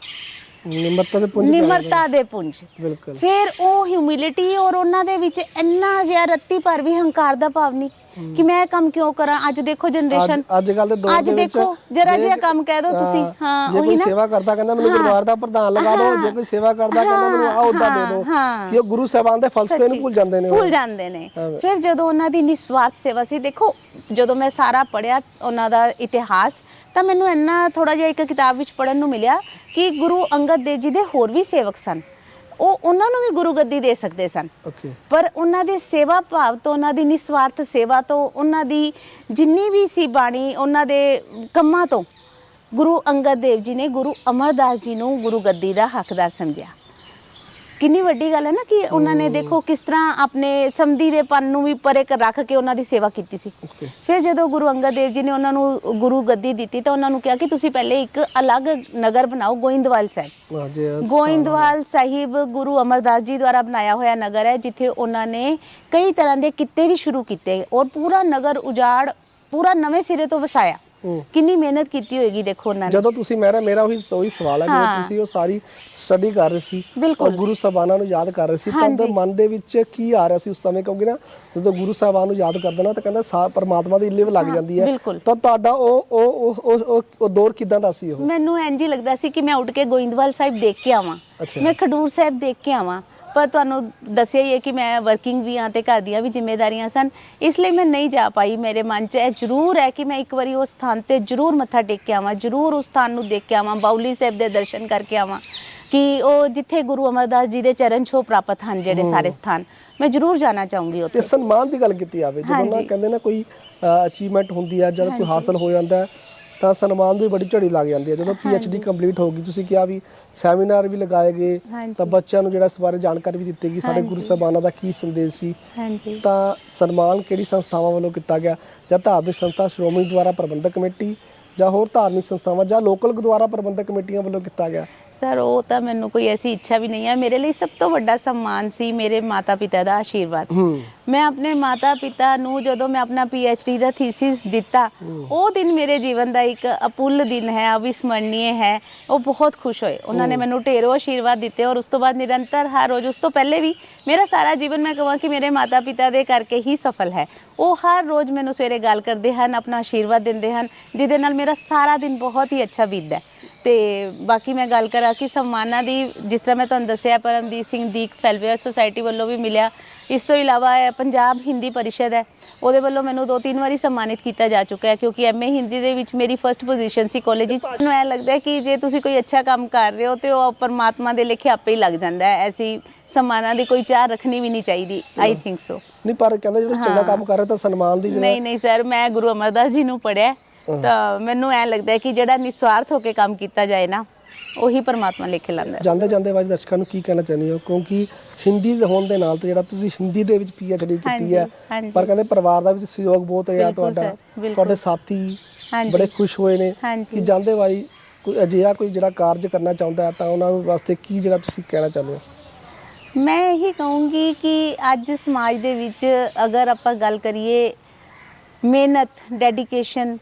ਨਿਮਰਤਾ ਦੇ ਪੁੰਜ
ਨਿਮਰਤਾ ਦੇ ਪੁੰਜ।
ਬਿਲਕੁਲ।
ਫਿਰ ਉਹ ਹਿਊਮਿਲਿਟੀ ਔਰ ਉਹਨਾਂ ਦੇ ਵਿੱਚ ਇੰਨਾ ਜਿਹਾ ਰੱਤੀ ਪਰ ਵੀ ਹੰਕਾਰ ਦਾ ਭਾਵ ਨਹੀਂ। ਕਿ ਮੈਂ ਇਹ ਕੰਮ ਕਿਉਂ ਕਰਾਂ ਅੱਜ ਦੇਖੋ ਜਨਰੇਸ਼ਨ
ਅੱਜ ਕੱਲ ਦੇ ਦੌਰ ਦੇ ਵਿੱਚ
ਦੇਖੋ, ਜਰਾ ਜਿਹਾ ਕੰਮ ਕਹਿ ਦਿਓ ਤੁਸੀਂ, ਹਾਂ,
ਜੇ ਕੋਈ। ਸੇਵਾ ਕਰਦਾ ਕਹਿੰਦਾ ਮੈਨੂੰ। ਗੁਰਦੁਆਰੇ ਦਾ ਪ੍ਰਧਾਨ ਲਗਾ ਦਿਓ ਜੇ ਕੋਈ ਸੇਵਾ ਕਰਦਾ ਕਹਿੰਦਾ ਮੈਨੂੰ ਆਹ ਉਹਦਾ ਦੇ ਦਿਓ। ਕਿ ਉਹ ਗੁਰੂ ਸਾਹਿਬਾਨ ਦੇ ਫਲਸਫੇ ਨੂੰ ਭੁੱਲ ਜਾਂਦੇ ਨੇ।
ਭੁੱਲ ਜਾਂਦੇ ਨੇ। ਫਿਰ ਜਦੋਂ ਉਹਨਾਂ ਦੀ ਨਿਸਵਾਰਥ ਸੇਵਾ ਸੀ ਦੇਖੋ ਜਦੋਂ ਮੈਂ ਸਾਰਾ ਪੜਿਆ ਉਹਨਾਂ ਦਾ ਇਤਿਹਾਸ ਤਾਂ ਮੈਨੂੰ ਇੰਨਾ ਥੋੜਾ ਜਿਹਾ ਇੱਕ ਕਿਤਾਬ ਵਿੱਚ ਪੜਨ ਨੂੰ ਮਿਲਿਆ ਕਿ ਗੁਰੂ ਅੰਗਦ ਦੇਵ ਜੀ ਦੇ ਹੋਰ ਵੀ ਸੇਵਕ ਸਨ ਉਹ ਉਹਨਾਂ ਨੂੰ ਵੀ ਗੁਰੂ ਗੱਦੀ ਦੇ ਸਕਦੇ ਸਨ।
ਓਕੇ
ਪਰ ਉਹਨਾਂ ਦੇ ਸੇਵਾ ਭਾਵ ਤੋਂ ਉਹਨਾਂ ਦੀ ਨਿਸਵਾਰਥ ਸੇਵਾ ਤੋਂ ਉਹਨਾਂ ਦੀ ਜਿੰਨੀ ਵੀ ਸੀ ਬਾਣੀ ਉਹਨਾਂ ਦੇ ਕੰਮਾਂ ਤੋਂ ਗੁਰੂ ਅੰਗਦ ਦੇਵ ਜੀ ਨੇ ਗੁਰੂ ਅਮਰਦਾਸ ਜੀ ਨੂੰ ਗੁਰੂ ਗੱਦੀ ਦਾ ਹੱਕਦਾਰ ਸਮਝਿਆ। ਕਿੰਨੀ ਵੱਡੀ ਗੱਲ ਹੈ ਨਾ ਕਿ ਉਹਨਾਂ ਨੇ ਦੇਖੋ ਕਿਸ ਤਰ੍ਹਾਂ ਆਪਣੇ ਸਮਧੀ ਦੇ ਪੰਨ ਨੂੰ ਵੀ ਪਰੇ ਕਰ ਰੱਖ ਕੇ ਉਹਨਾਂ ਦੀ ਸੇਵਾ ਕੀਤੀ ਸੀ।
ਓਕੇ
ਫਿਰ ਜਦੋਂ ਗੁਰੂ ਅੰਗਦ ਦੇਵ ਜੀ ਨੇ ਉਹਨਾਂ ਨੂੰ ਗੁਰੂ ਗੱਦੀ ਦਿੱਤੀ ਤਾਂ ਉਹਨਾਂ ਨੂੰ ਕਿਹਾ ਕਿ ਤੁਸੀਂ ਪਹਿਲੇ ਇੱਕ ਅਲੱਗ ਨਗਰ ਬਣਾਓ ਗੋਇੰਦਵਾਲ ਸਾਹਿਬ।
ਜੇ
ਗੋਇੰਦਵਾਲ ਸਾਹਿਬ ਗੁਰੂ ਅਮਰਦਾਸ ਜੀ ਦੁਆਰਾ ਬਣਾਇਆ ਹੋਇਆ ਨਗਰ ਹੈ ਜਿੱਥੇ ਉਹਨਾਂ ਨੇ ਕਈ ਤਰ੍ਹਾਂ ਦੇ ਕਿੱਤੇ ਵੀ ਸ਼ੁਰੂ ਕੀਤੇ ਔਰ ਪੂਰਾ ਨਗਰ ਉਜਾੜ ਪੂਰਾ ਨਵੇਂ ਸਿਰੇ ਤੋਂ ਵਸਾਇਆ। ਕਿੰਨੀ ਮਿਹਨਤ ਕੀਤੀ ਹੋਏਗੀ ਦੇਖੋ ਉਹਨਾਂ ਨੇ
ਜਦੋਂ ਤੁਸੀਂ ਮੇਰਾ ਮੇਰਾ ਉਹੀ ਉਹੀ ਸਵਾਲ ਹੈ ਜਦੋਂ। ਤੁਸੀਂ ਉਹ ਸਾਰੀ ਸਟੱਡੀ ਕਰ ਰਹੇ ਸੀ। ਔਰ ਗੁਰੂ ਸਾਹਿਬਾਨਾਂ ਨੂੰ ਯਾਦ ਕਰ ਰਹੇ ਸੀ ਤਾਂ। ਅੰਦਰ ਮਨ ਦੇ ਵਿੱਚ ਕੀ ਆ ਰਿਹਾ ਸੀ ਉਸ ਸਮੇਂ ਕਿਉਂਕਿ ਨਾ ਜਦੋਂ ਗੁਰੂ ਸਾਹਿਬਾਨ ਨੂੰ ਯਾਦ ਕਰਦੇ ਨਾ ਤਾਂ ਕਹਿੰਦਾ ਸਾ ਪਰਮਾਤਮਾ ਦੀ ਲਿਵ ਲੱਗ ਜਾਂਦੀ ਹੈ। ਤਾਂ ਤੁਹਾਡਾ ਉਹ ਉਹ ਉਹ- ਉਹ ਦੌਰ ਕਿਦਾਂ ਦਾ ਸੀ ਉਹ
ਮੈਨੂੰ ਹੀ ਲੱਗਦਾ ਸੀ ਕਿ ਮੈਂ ਉੱਠ ਕੇ ਗੋਇੰਦਵਾਲ ਸਾਹਿਬ ਦੇਖ ਕੇ ਆਵਾਂ। ਮੈਂ ਖਡੂਰ ਸਾਹਿਬ ਦੇਖ ਕੇ ਆਵਾਂ ਪਰ ਤੁਹਾਨੂੰ ਦੱਸਿਆ ਹੀ ਹੈ ਕਿ ਮੈਂ ਵਰਕਿੰਗ ਵੀ ਹਾਂ ਤੇ ਘਰ ਦੀਆਂ ਵੀ ਜ਼ਿੰਮੇਵਾਰੀਆਂ ਸਨ। ਇਸ ਲਈ ਮੈਂ ਨਹੀਂ ਜਾ ਪਾਈ। ਮੇਰੇ ਮਨ 'ਚ ਇਹ ਜ਼ਰੂਰ ਹੈ ਕਿ ਮੈਂ ਇੱਕ ਵਾਰੀ ਉਸ ਸਥਾਨ ਤੇ ਜ਼ਰੂਰ ਮੱਥਾ ਟੇਕ ਕੇ ਆਵਾਂ ਜ਼ਰੂਰ ਉਸ ਸਥਾਨ ਨੂੰ ਦੇਖ ਕੇ ਆਵਾਂ ਬਾਉਲੀ ਸਾਹਿਬ ਦੇ ਦਰਸ਼ਨ ਕਰਕੇ ਆਵਾਂ ਕਿ ਉਹ ਜਿੱਥੇ ਗੁਰੂ ਅਮਰਦਾਸ ਜੀ ਦੇ ਚਰਨ ਛੋਹ ਪ੍ਰਾਪਤ ਹਨ ਜਿਹੜੇ ਸਾਰੇ ਸਥਾਨ। ਮੈਂ ਜ਼ਰੂਰ ਜਾਣਾ ਚਾਹੂੰਗੀ
ਤੇ
ਉੱਥੇ।
ਸਨਮਾਨ ਦੀ ਗੱਲ ਕੀਤੀ ਜਾਵੇ ਜਦੋਂ ਨਾ। ਕਹਿੰਦੇ ਨਾ ਕੋਈ ਅਚੀਵਮੈਂਟ ਹੁੰਦੀ ਹੈ ਜਦ ਕੋਈ ਹਾਸਲ ਹੋ ਜਾਂਦਾ ਤਾਂ ਸਨਮਾਨ ਦੀ ਬੜੀ ਝੜੀ ਲੱਗ ਜਾਂਦੀ ਹੈ। ਜਦੋਂ ਡੀ ਕੰਪਲੀਟ ਹੋ ਗਈ ਤੁਸੀਂ ਕਿਹਾ ਵੀ ਸੈਮੀਨਾਰ ਵੀ ਲਗਾਏ ਗਏ
ਹਾਂਜੀ।
ਤਾਂ ਬੱਚਿਆਂ ਨੂੰ ਜਿਹੜਾ ਇਸ ਬਾਰੇ ਜਾਣਕਾਰੀ ਵੀ ਦਿੱਤੀ ਗਈ ਸਾਡੇ
ਹਾਂਜੀ।
ਗੁਰੂ ਸਾਹਿਬਾਨਾਂ ਦਾ ਕੀ ਸੰਦੇਸ਼ ਸੀ।
ਹਾਂਜੀ।
ਤਾਂ ਸਨਮਾਨ ਕਿਹੜੀ ਸੰਸਥਾਵਾਂ ਵੱਲੋਂ ਕੀਤਾ ਗਿਆ? ਜਾਂ ਧਾਰਮਿਕ ਸੰਸਥਾ ਸ਼੍ਰੋਮਣੀ ਦੁਆਰਾ ਪ੍ਰਬੰਧਕ ਕਮੇਟੀ? ਜਾਂ ਹੋਰ ਧਾਰਮਿਕ ਸੰਸਥਾਵਾਂ? ਜਾਂ ਲੋਕਲ ਗੁਰਦੁਆਰਾ ਪ੍ਰਬੰਧਕ ਕਮੇਟੀਆਂ ਵੱਲੋਂ ਕੀਤਾ ਗਿਆ?
ਸਰ ਉਹ ਤਾਂ ਮੈਨੂੰ ਕੋਈ ਐਸੀ ਇੱਛਾ ਵੀ ਨਹੀਂ ਹੈ। ਮੇਰੇ ਲਈ ਸਭ ਤੋਂ ਵੱਡਾ ਸਨਮਾਨ ਸੀ ਮੇਰੇ ਮਾਤਾ ਪਿਤਾ ਦਾ ਆਸ਼ੀਰਵਾਦ।
ਹੂੰ।
ਮੈਂ ਆਪਣੇ ਮਾਤਾ ਪਿਤਾ ਨੂੰ ਜਦੋਂ ਮੈਂ ਆਪਣਾ ਡੀ ਦਾ ਥੀਸਿਸ ਦਿੱਤਾ ਉਹ ਦਿਨ ਮੇਰੇ ਜੀਵਨ ਦਾ ਇੱਕ ਅਪੁੱਲ ਦਿਨ ਹੈ ਅਵਿਸਮਰਨੀय ਹੈ। ਉਹ ਬਹੁਤ ਖੁਸ਼ ਹੋਏ। ਉਹਨਾਂ ਨੇ ਮੈਨੂੰ ਢੇਰੋਂ ਆਸ਼ੀਰਵਾਦ ਦਿੱਤੇ ਔਰ ਉਸ ਤੋਂ ਬਾਅਦ ਨਿਰੰਤਰ ਹਰ ਰੋਜ਼ ਉਸ ਤੋਂ ਪਹਿਲੇ ਵੀ ਮੇਰਾ ਸਾਰਾ ਜੀਵਨ ਮੈਂ ਕਹਾਂ ਕਿ ਮੇਰੇ ਮਾਤਾ ਪਿਤਾ ਦੇ ਕਰਕੇ ਹੀ ਸਫਲ ਹੈ। ਉਹ ਹਰ ਰੋਜ਼ ਮੈਨੂੰ ਸਵੇਰੇ ਗੱਲ ਕਰਦੇ ਹਨ ਆਪਣਾ ਆਸ਼ੀਰਵਾਦ ਦਿੰਦੇ ਹਨ ਜਿਹਦੇ ਨਾਲ ਮੇਰਾ ਸਾਰਾ ਦਿਨ ਬਹੁਤ ਹੀ ਅੱਛਾ ਬੀਤਦਾ ਹੈ। ਤੇ ਬਾਕੀ ਮੈਂ ਗੱਲ ਕਰਾਂ ਕਿ ਸਨਮਾਨਾਂ ਦੀ ਜਿਸ ਤਰ੍ਹਾਂ ਮੈਂ ਤੁਹਾਨੂੰ ਦੱਸਿਆ ਪਰਮਦੀਪ ਸਿੰਘ ਦੀਕ ਵੈਲਫੇਅਰ ਸੁਸਾਇਟੀ ਵੱਲੋਂ ਵੀ ਮਿਲਿਆ। ਇਸ ਤੋਂ ਇਲਾਵਾ ਪੰਜਾਬ ਹਿੰਦੀ ਪਰਿਸ਼ਦ ਹੈ। ਉਹਦੇ ਵੱਲੋਂ ਮੈਨੂੰ ਦੋ ਤਿੰਨ ਵਾਰੀ ਸਨਮਾਨਿਤ ਕੀਤਾ ਜਾ ਚੁੱਕਾ ਹੈ ਕਿਉਂਕਿ ਐਮਏ ਹਿੰਦੀ ਦੇ ਵਿੱਚ ਮੇਰੀ ਫਰਸਟ ਪੋਜੀਸ਼ਨ ਸੀ ਕਾਲਜ ਵਿੱਚ। ਮੈਨੂੰ ਇਹ ਲੱਗਦਾ ਕਿ ਜੇ ਤੁਸੀਂ ਕੋਈ ਅੱਛਾ ਕੰਮ ਕਰ ਰਹੇ ਹੋ ਤੇ ਉਹ ਪਰਮਾਤਮਾ ਦੇ ਲਿਖੇ ਆਪੇ ਹੀ ਲੱਗ ਜਾਂਦਾ ਹੈ। ਐਸੀ ਸਨਮਾਨਾਂ ਦੀ ਕੋਈ ਚਾਹ ਰੱਖਣੀ ਵੀ ਨਹੀਂ ਚਾਹੀਦੀ। ਆਈ ਥਿੰਕ ਸੋ
ਨਹੀਂ ਪਰ ਕਹਿੰਦੇ ਜਿਹੜੇ ਚੰਗਾ ਕੰਮ ਕਰ ਰਹੇ ਤਾਂ ਸਨਮਾਨ ਦੀ ਜਿਹੜਾ
ਨਹੀਂ ਨਹੀਂ ਸਰ ਮੈਂ ਗੁਰੂ ਅਮਰਦਾਸ ਜੀ ਨੂੰ ਪੜਿਆ ਤਾਂ ਮੈਨੂੰ ਐ ਲੱਗਦਾ ਕਿ ਜਿਹੜਾ ਨਿਸਵਾਰਥ ਹੋ ਕੇ ਕੰਮ ਕੀਤਾ ਜਾਏ ਨਾ ਉਹੀ ਪਰਮਾਤਮਾ ਲਿਖੇ ਲਾਂਦਾ ਹੈ
ਜਾਂਦੇ ਜਾਂਦੇ ਵਾਜ ਦਰਸ਼ਕਾਂ ਨੂੰ ਕੀ ਕਹਿਣਾ ਚਾਹੁੰਦੇ ਹੋ ਕਿਉਂਕਿ ਹਿੰਦੀ ਦੇ ਹੋਣ ਦੇ ਨਾਲ ਤੇ ਜਿਹੜਾ ਤੁਸੀਂ ਹਿੰਦੀ ਦੇ ਵਿੱਚ ਪੀਐਚਡੀ ਕੀਤੀ ਹੈ
ਹਾਂਜੀ।
ਪਰ ਕਹਿੰਦੇ ਪਰਿਵਾਰ ਦਾ ਵੀ ਸਹਿਯੋਗ ਬਹੁਤ ਰਿਹਾ
ਬਿਲਕੁਲ
ਤੁਹਾਡਾ
ਬਿਲਕੁਲ।
ਤੁਹਾਡੇ ਸਾਥੀ
ਹਾਂਜੀ।
ਬੜੇ ਖੁਸ਼ ਹੋਏ ਨੇ
ਹਾਂਜੀ।
ਕਿ ਜਾਂਦੇ ਵਾਰੀ ਕੋਈ ਅਜਿਹਾ ਕੋਈ ਜਿਹੜਾ ਕਾਰਜ ਕਰਨਾ ਚਾਹੁੰਦਾ ਹੈ ਤਾਂ ਉਹਨਾਂ ਵਾਸਤੇ ਕੀ ਜਿਹੜਾ ਤੁਸੀਂ ਕਹਿਣਾ ਚਾਹੁੰਦੇ ਹੋ
ਮੈਂ ਇਹੀ ਕਹੂੰਗੀ ਕਿ ਅੱਜ ਸਮਾਜ ਦੇ ਵਿੱਚ ਅਗਰ ਆਪਾਂ ਗੱਲ ਕਰੀਏ ਮਿਹਨਤ ਡੈਡੀਕੇਸ਼ਨ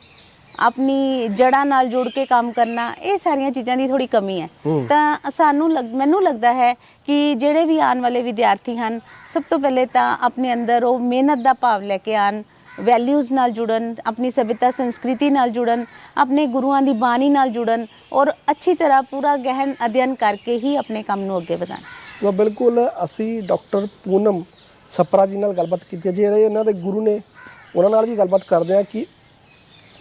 ਆਪਣੀ ਜੜ੍ਹਾਂ ਨਾਲ ਜੁੜ ਕੇ ਕੰਮ ਕਰਨਾ ਇਹ ਸਾਰੀਆਂ ਚੀਜ਼ਾਂ ਦੀ ਥੋੜੀ ਕਮੀ ਹੈ। ਤਾਂ ਸਾਨੂੰ ਮੈਨੂੰ ਲੱਗਦਾ ਹੈ ਕਿ ਜਿਹੜੇ ਵੀ ਆਉਣ ਵਾਲੇ ਵਿਦਿਆਰਥੀ ਹਨ ਸਭ ਤੋਂ ਪਹਿਲੇ ਤਾਂ ਆਪਣੇ ਅੰਦਰ ਉਹ ਮਿਹਨਤ ਦਾ ਭਾਵ ਲੈ ਕੇ ਆਣ ਵੈਲਿਊਜ਼ ਨਾਲ ਜੁੜਨ ਆਪਣੀ ਸਭਿਅਤਾ ਸੰਸਕ੍ਰਿਤੀ ਨਾਲ ਜੁੜਨ ਆਪਣੇ ਗੁਰੂਆਂ ਦੀ ਬਾਣੀ ਨਾਲ ਜੁੜਨ ਔਰ ਅੱਛੀ ਤਰ੍ਹਾਂ ਪੂਰਾ ਗਹਿਨ ਅਧਿਐਨ ਕਰਕੇ ਹੀ ਆਪਣੇ ਕੰਮ ਨੂੰ ਅੱਗੇ ਵਧਾਉਣ।
ਤਾਂ ਬਿਲਕੁਲ ਅਸੀਂ ਡਾਕਟਰ ਪੂਨਮ ਸਪਰਾ ਜੀ ਨਾਲ ਗੱਲਬਾਤ ਕੀਤੀ ਜਿਹੜੇ ਇਹਨਾਂ ਦੇ ਗੁਰੂ ਨੇ ਉਹਨਾਂ ਨਾਲ ਵੀ ਗੱਲਬਾਤ ਕਰਦੇ ਆ ਕਿ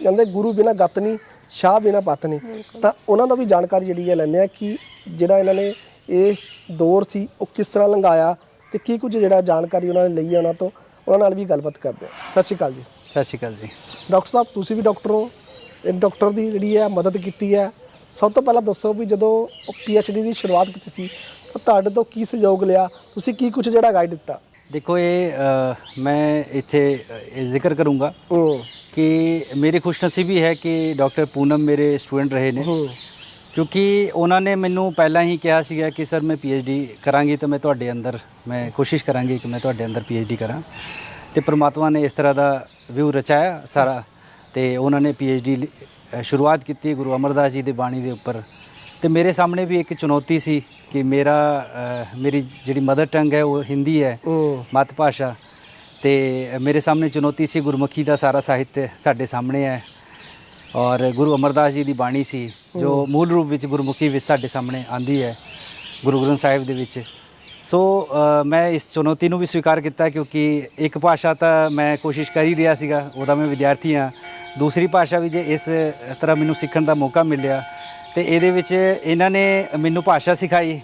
ਕਹਿੰਦੇ ਗੁਰੂ ਬਿਨਾ ਗਤ ਨਹੀਂ ਸ਼ਾਹ ਬਿਨਾ ਪਤ ਨਹੀਂ। ਤਾਂ ਉਹਨਾਂ ਦਾ ਵੀ ਜਾਣਕਾਰੀ ਜਿਹੜੀ ਹੈ ਲੈਂਦੇ ਆ ਕਿ ਜਿਹੜਾ ਇਹਨਾਂ ਨੇ ਇਹ ਦੌਰ ਸੀ ਉਹ ਕਿਸ ਤਰ੍ਹਾਂ ਲੰਘਾਇਆ ਤੇ ਕੀ ਕੁਝ ਜਿਹੜਾ ਜਾਣਕਾਰੀ ਉਹਨਾਂ ਨੇ ਲਈ ਹੈ ਉਹਨਾਂ ਤੋਂ ਉਹਨਾਂ ਨਾਲ ਵੀ ਗੱਲਬਾਤ ਕਰਦੇ ਆ ਸਤਿ ਸ਼੍ਰੀ ਅਕਾਲ ਜੀ।
ਸਤਿ ਸ਼੍ਰੀ ਅਕਾਲ ਜੀ।
ਡਾਕਟਰ ਸਾਹਿਬ ਤੁਸੀਂ ਵੀ ਡਾਕਟਰ ਹੋ। ਇੱਕ ਡਾਕਟਰ ਦੀ ਜਿਹੜੀ ਹੈ ਮਦਦ ਕੀਤੀ ਹੈ। ਸਭ ਤੋਂ ਪਹਿਲਾਂ ਦੱਸੋ ਵੀ ਜਦੋਂ ਡੀ ਦੀ ਸ਼ੁਰੂਆਤ ਕੀਤੀ ਸੀ ਤਾਂ ਤੁਹਾਡੇ ਤੋਂ ਕੀ ਸਹਿਯੋਗ ਲਿਆ? ਤੁਸੀਂ ਕੀ ਕੁਝ ਜਿਹੜਾ ਗਾਈਡ ਦਿੱਤਾ?
ਦੇਖੋ ਇਹ ਅ, ਮੈਂ ਇੱਥੇ ਅ, ਇਹ ਜ਼ਿਕਰ ਕਰੂੰਗਾ
ਹੂੰ।
ਕਿ ਮੇਰੀ ਖੁਸ਼ਨਸੀਬੀ ਹੈ ਕਿ ਡਾਕਟਰ ਪੂਨਮ ਮੇਰੇ ਸਟੂਡੈਂਟ ਰਹੇ ਨੇ।
ਹੂੰ।
ਕਿਉਂਕਿ ਉਹਨਾਂ ਨੇ ਮੈਨੂੰ ਪਹਿਲਾਂ ਹੀ ਕਿਹਾ ਸੀਗਾ ਕਿ ਸਰ ਮੈਂ ਡੀ ਕਰਾਂਗੀ ਤਾਂ ਮੈਂ ਤੁਹਾਡੇ ਅੰਦਰ ਮੈਂ ਕੋਸ਼ਿਸ਼ ਕਰਾਂਗੀ ਕਿ ਮੈਂ ਤੁਹਾਡੇ ਅੰਦਰ ਡੀ ਕਰਾਂ। ਤੇ ਪ੍ਰਮਾਤਮਾ ਨੇ ਇਸ ਤਰ੍ਹਾਂ ਦਾ ਵਿਊ ਰਚਾਇਆ ਸਾਰਾ। ਤੇ ਉਹਨਾਂ ਨੇ ਡੀ ਸ਼ੁਰੂਆਤ ਕੀਤੀ ਗੁਰੂ ਅਮਰਦਾਸ ਜੀ ਦੀ ਬਾਣੀ ਦੇ ਉੱਪਰ। ਤੇ ਮੇਰੇ ਸਾਹਮਣੇ ਵੀ ਇੱਕ ਚੁਣੌਤੀ ਸੀ ਕਿ ਮੇਰਾ ਮੇਰੀ ਜਿਹੜੀ ਮਦਰ ਟੰਗ ਹੈ ਉਹ ਹਿੰਦੀ ਹੈ ਮਤ ਭਾਸ਼ਾ। ਤੇ ਮੇਰੇ ਸਾਹਮਣੇ ਚੁਣੌਤੀ ਸੀ ਗੁਰਮੁਖੀ ਦਾ ਸਾਰਾ ਸਾਹਿਤ ਸਾਡੇ ਸਾਹਮਣੇ ਹੈ ਔਰ ਗੁਰੂ ਅਮਰਦਾਸ ਜੀ ਦੀ ਬਾਣੀ ਸੀ ਜੋ ਮੂਲ ਰੂਪ ਵਿੱਚ ਗੁਰਮੁਖੀ ਵਿੱਚ ਸਾਡੇ ਸਾਹਮਣੇ ਆਂਦੀ ਹੈ ਗੁਰੂ ਗ੍ਰੰਥ ਸਾਹਿਬ ਦੇ ਵਿੱਚ। ਸੋ ਮੈਂ ਇਸ ਚੁਣੌਤੀ ਨੂੰ ਵੀ ਸਵੀਕਾਰ ਕੀਤਾ ਕਿਉਂਕਿ ਇੱਕ ਭਾਸ਼ਾ ਤਾਂ ਮੈਂ ਕੋਸ਼ਿਸ਼ ਕਰ ਹੀ ਰਿਹਾ ਸੀਗਾ ਉਹਦਾ ਮੈਂ ਵਿਦਿਆਰਥੀ ਹਾਂ। ਦੂਸਰੀ ਭਾਸ਼ਾ ਵੀ ਜੇ ਇਸ ਤਰ੍ਹਾਂ ਮੈਨੂੰ ਸਿੱਖਣ ਦਾ ਮੌਕਾ ਮਿਲਿਆ ਤੇ ਇਹਦੇ ਵਿੱਚ ਇਹਨਾਂ ਨੇ ਮੈਨੂੰ ਭਾਸ਼ਾ ਸਿਖਾਈ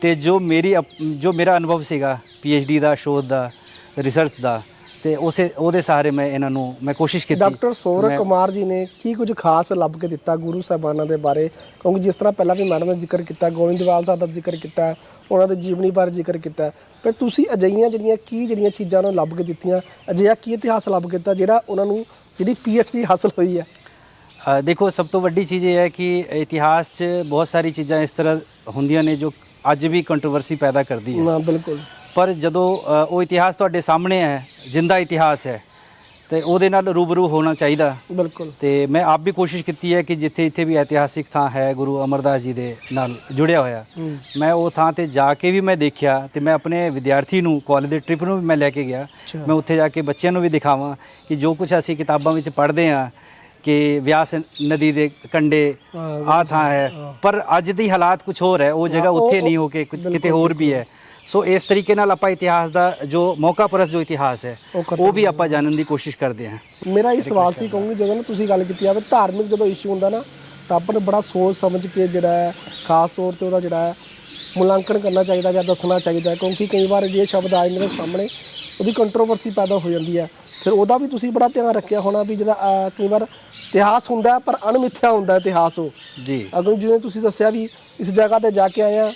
ਤੇ ਜੋ ਮੇਰੀ ਜੋ ਮੇਰਾ ਅਨੁਭਵ ਸੀਗਾ ਡੀ ਦਾ ਸ਼ੋਧ ਦਾ ਰਿਸਰਚ ਦਾ ਤੇ ਉਸੇ ਉਹਦੇ ਸਹਾਰੇ ਮੈਂ ਇਹਨਾਂ ਨੂੰ ਮੈਂ ਕੋਸ਼ਿਸ਼ ਕੀਤੀ।
ਡਾਕਟਰ ਸੌਰਵ ਕੁਮਾਰ ਜੀ ਨੇ ਕੀ ਕੁਝ ਖਾਸ ਲੱਭ ਕੇ ਦਿੱਤਾ ਗੁਰੂ ਸਾਹਿਬਾਨਾਂ ਦੇ ਬਾਰੇ? ਕਿਉਂਕਿ ਜਿਸ ਤਰ੍ਹਾਂ ਪਹਿਲਾਂ ਵੀ ਮੈਡਮ ਨੇ ਜ਼ਿਕਰ ਕੀਤਾ ਗੋਇੰਦਵਾਲ ਸਾਹਿਬ ਦਾ ਜ਼ਿਕਰ ਕੀਤਾ ਉਹਨਾਂ ਦੇ ਜੀਵਨੀ ਬਾਰੇ ਜ਼ਿਕਰ ਕੀਤਾ ਪਰ ਤੁਸੀਂ ਅਜਿਹੀਆਂ ਜਿਹੜੀਆਂ ਕੀ ਜਿਹੜੀਆਂ ਚੀਜ਼ਾਂ ਨੂੰ ਲੱਭ ਕੇ ਦਿੱਤੀਆਂ? ਅਜਿਹਾ ਕੀ ਇਤਿਹਾਸ ਲੱਭ ਕੇ ਦਿੱਤਾ ਜਿਹੜਾ ਉਹਨਾਂ ਨੂੰ ਜਿਹੜੀ ਡੀ ਹਾਸਲ ਹੋਈ ਹੈ?
ਦੇਖੋ ਸਭ ਤੋਂ ਵੱਡੀ ਚੀਜ਼ ਇਹ ਹੈ ਕਿ ਇਤਿਹਾਸ 'ਚ ਬਹੁਤ ਸਾਰੀ ਚੀਜ਼ਾਂ ਇਸ ਤਰ੍ਹਾਂ ਹੁੰਦੀਆਂ ਨੇ ਜੋ ਅੱਜ ਵੀ ਕੰਟਰੋਵਰਸੀ ਪੈਦਾ ਕਰਦੀ ਹੈ।
ਨਾ ਬਿਲਕੁਲ।
ਪਰ ਜਦੋਂ ਅ, ਉਹ ਇਤਿਹਾਸ ਤੁਹਾਡੇ ਸਾਹਮਣੇ ਹੈ ਜਿੰਦਾ ਇਤਿਹਾਸ ਹੈ ਤੇ ਉਹਦੇ ਨਾਲ ਰੂਬਰੂ ਹੋਣਾ ਚਾਹੀਦਾ।
ਬਿਲਕੁਲ।
ਤੇ ਮੈਂ ਆਪ ਵੀ ਕੋਸ਼ਿਸ਼ ਕੀਤੀ ਹੈ ਕਿ ਜਿੱਥੇ ਇੱਥੇ ਵੀ ਇਤਿਹਾਸਿਕ ਥਾਂ ਹੈ ਗੁਰੂ ਅਮਰਦਾਸ ਜੀ ਦੇ ਨਾਲ ਜੁੜਿਆ ਹੋਇਆ
ਹੂੰ।
ਮੈਂ ਉਹ ਥਾਂ ਤੇ ਜਾ ਕੇ ਵੀ ਮੈਂ ਦੇਖਿਆ ਤੇ ਮੈਂ ਆਪਣੇ ਵਿਦਿਆਰਥੀ ਨੂੰ ਕਾਲਜ ਦੇ ਟ੍ਰਿਪ ਨੂੰ ਵੀ ਮੈਂ ਲੈ ਕੇ ਗਿਆ।
ਅੱਛਾ।
ਮੈਂ ਉੱਥੇ ਜਾ ਕੇ ਬੱਚਿਆਂ ਨੂੰ ਵੀ ਦਿਖਾਵਾਂ ਕਿ ਜੋ ਕੁਝ ਅਸੀਂ ਕਿਤਾਬਾਂ ਵਿੱਚ ਪੜ੍ਹਦੇ ਹਾਂ ਕਿ ਵਿਆਸ ਨਦੀ ਦੇ
ਹਾਂ,
ਆ ਥਾਂ ਹੈ। ਪਰ ਅੱਜ ਦੀ ਹਾਲਾਤ ਕੁਝ ਹੋਰ ਹੈ। ਉਹ ਜਗ੍ਹਾ ਉੱਥੇ ਨਹੀਂ ਹੋ ਕੇ ਕਿਤੇ ਹੋਰ ਵੀ ਹੈ। ਸੋ ਇਸ ਤਰੀਕੇ ਨਾਲ ਆਪਾਂ ਇਤਿਹਾਸ ਦਾ ਜੋ ਮੌਕਾ ਪਰਸ ਜੋ ਇਤਿਹਾਸ ਹੈ
ਉਹ
ਵੀ ਆਪਾਂ ਜਾਣਨ ਦੀ ਕੋਸ਼ਿਸ਼ ਕਰਦੇ ਹਾਂ।
ਮੇਰਾ ਇਹ ਸਵਾਲ ਸੀ ਕਹੂੰਗੀ ਜਦੋਂ ਨਾ ਤੁਸੀਂ ਗੱਲ ਕੀਤੀ ਜਾਵੇ ਧਾਰਮਿਕ ਜਦੋਂ ਇਸ਼ੂ ਹੁੰਦਾ ਨਾ ਤਾਂ ਆਪਾਂ ਨੂੰ ਬੜਾ ਸੋਚ ਸਮਝ ਕੇ ਜਿਹੜਾ ਹੈ ਖਾਸ ਤੌਰ ਤੇ ਉਹਦਾ ਜਿਹੜਾ ਹੈ ਮੁਲਾਂਕਣ ਕਰਨਾ ਚਾਹੀਦਾ ਜਾਂ ਦੱਸਣਾ ਚਾਹੀਦਾ ਕਿਉਂਕਿ ਕਈ ਵਾਰ ਜੇ ਸ਼ਬਦ ਆ ਜਾਂਦੇ ਨੇ ਸਾਹਮਣੇ ਉਹਦੀ ਕੰਟਰੋਵਰਸੀ ਪੈਦਾ ਹੋ ਜਾਂਦੀ ਹੈ। ਫਿਰ ਉਹਦਾ ਵੀ ਤੁਸੀਂ ਬੜਾ ਧਿਆਨ ਰੱਖਿਆ ਹੋਣਾ ਵੀ ਜਿਹੜਾ ਕਈ ਵਾਰ ਇਤਿਹਾਸ ਹੁੰਦਾ ਪਰ ਅਣਮਿੱਥਿਆ ਹੁੰਦਾ ਇਤਿਹਾਸ ਉਹ
ਜੀ।
ਅਗਰ ਜਿਵੇਂ ਤੁਸੀਂ ਦੱਸਿਆ ਵੀ ਇਸ ਜਗ੍ਹਾ ਤੇ ਜਾ ਕੇ ਆਏ ਆ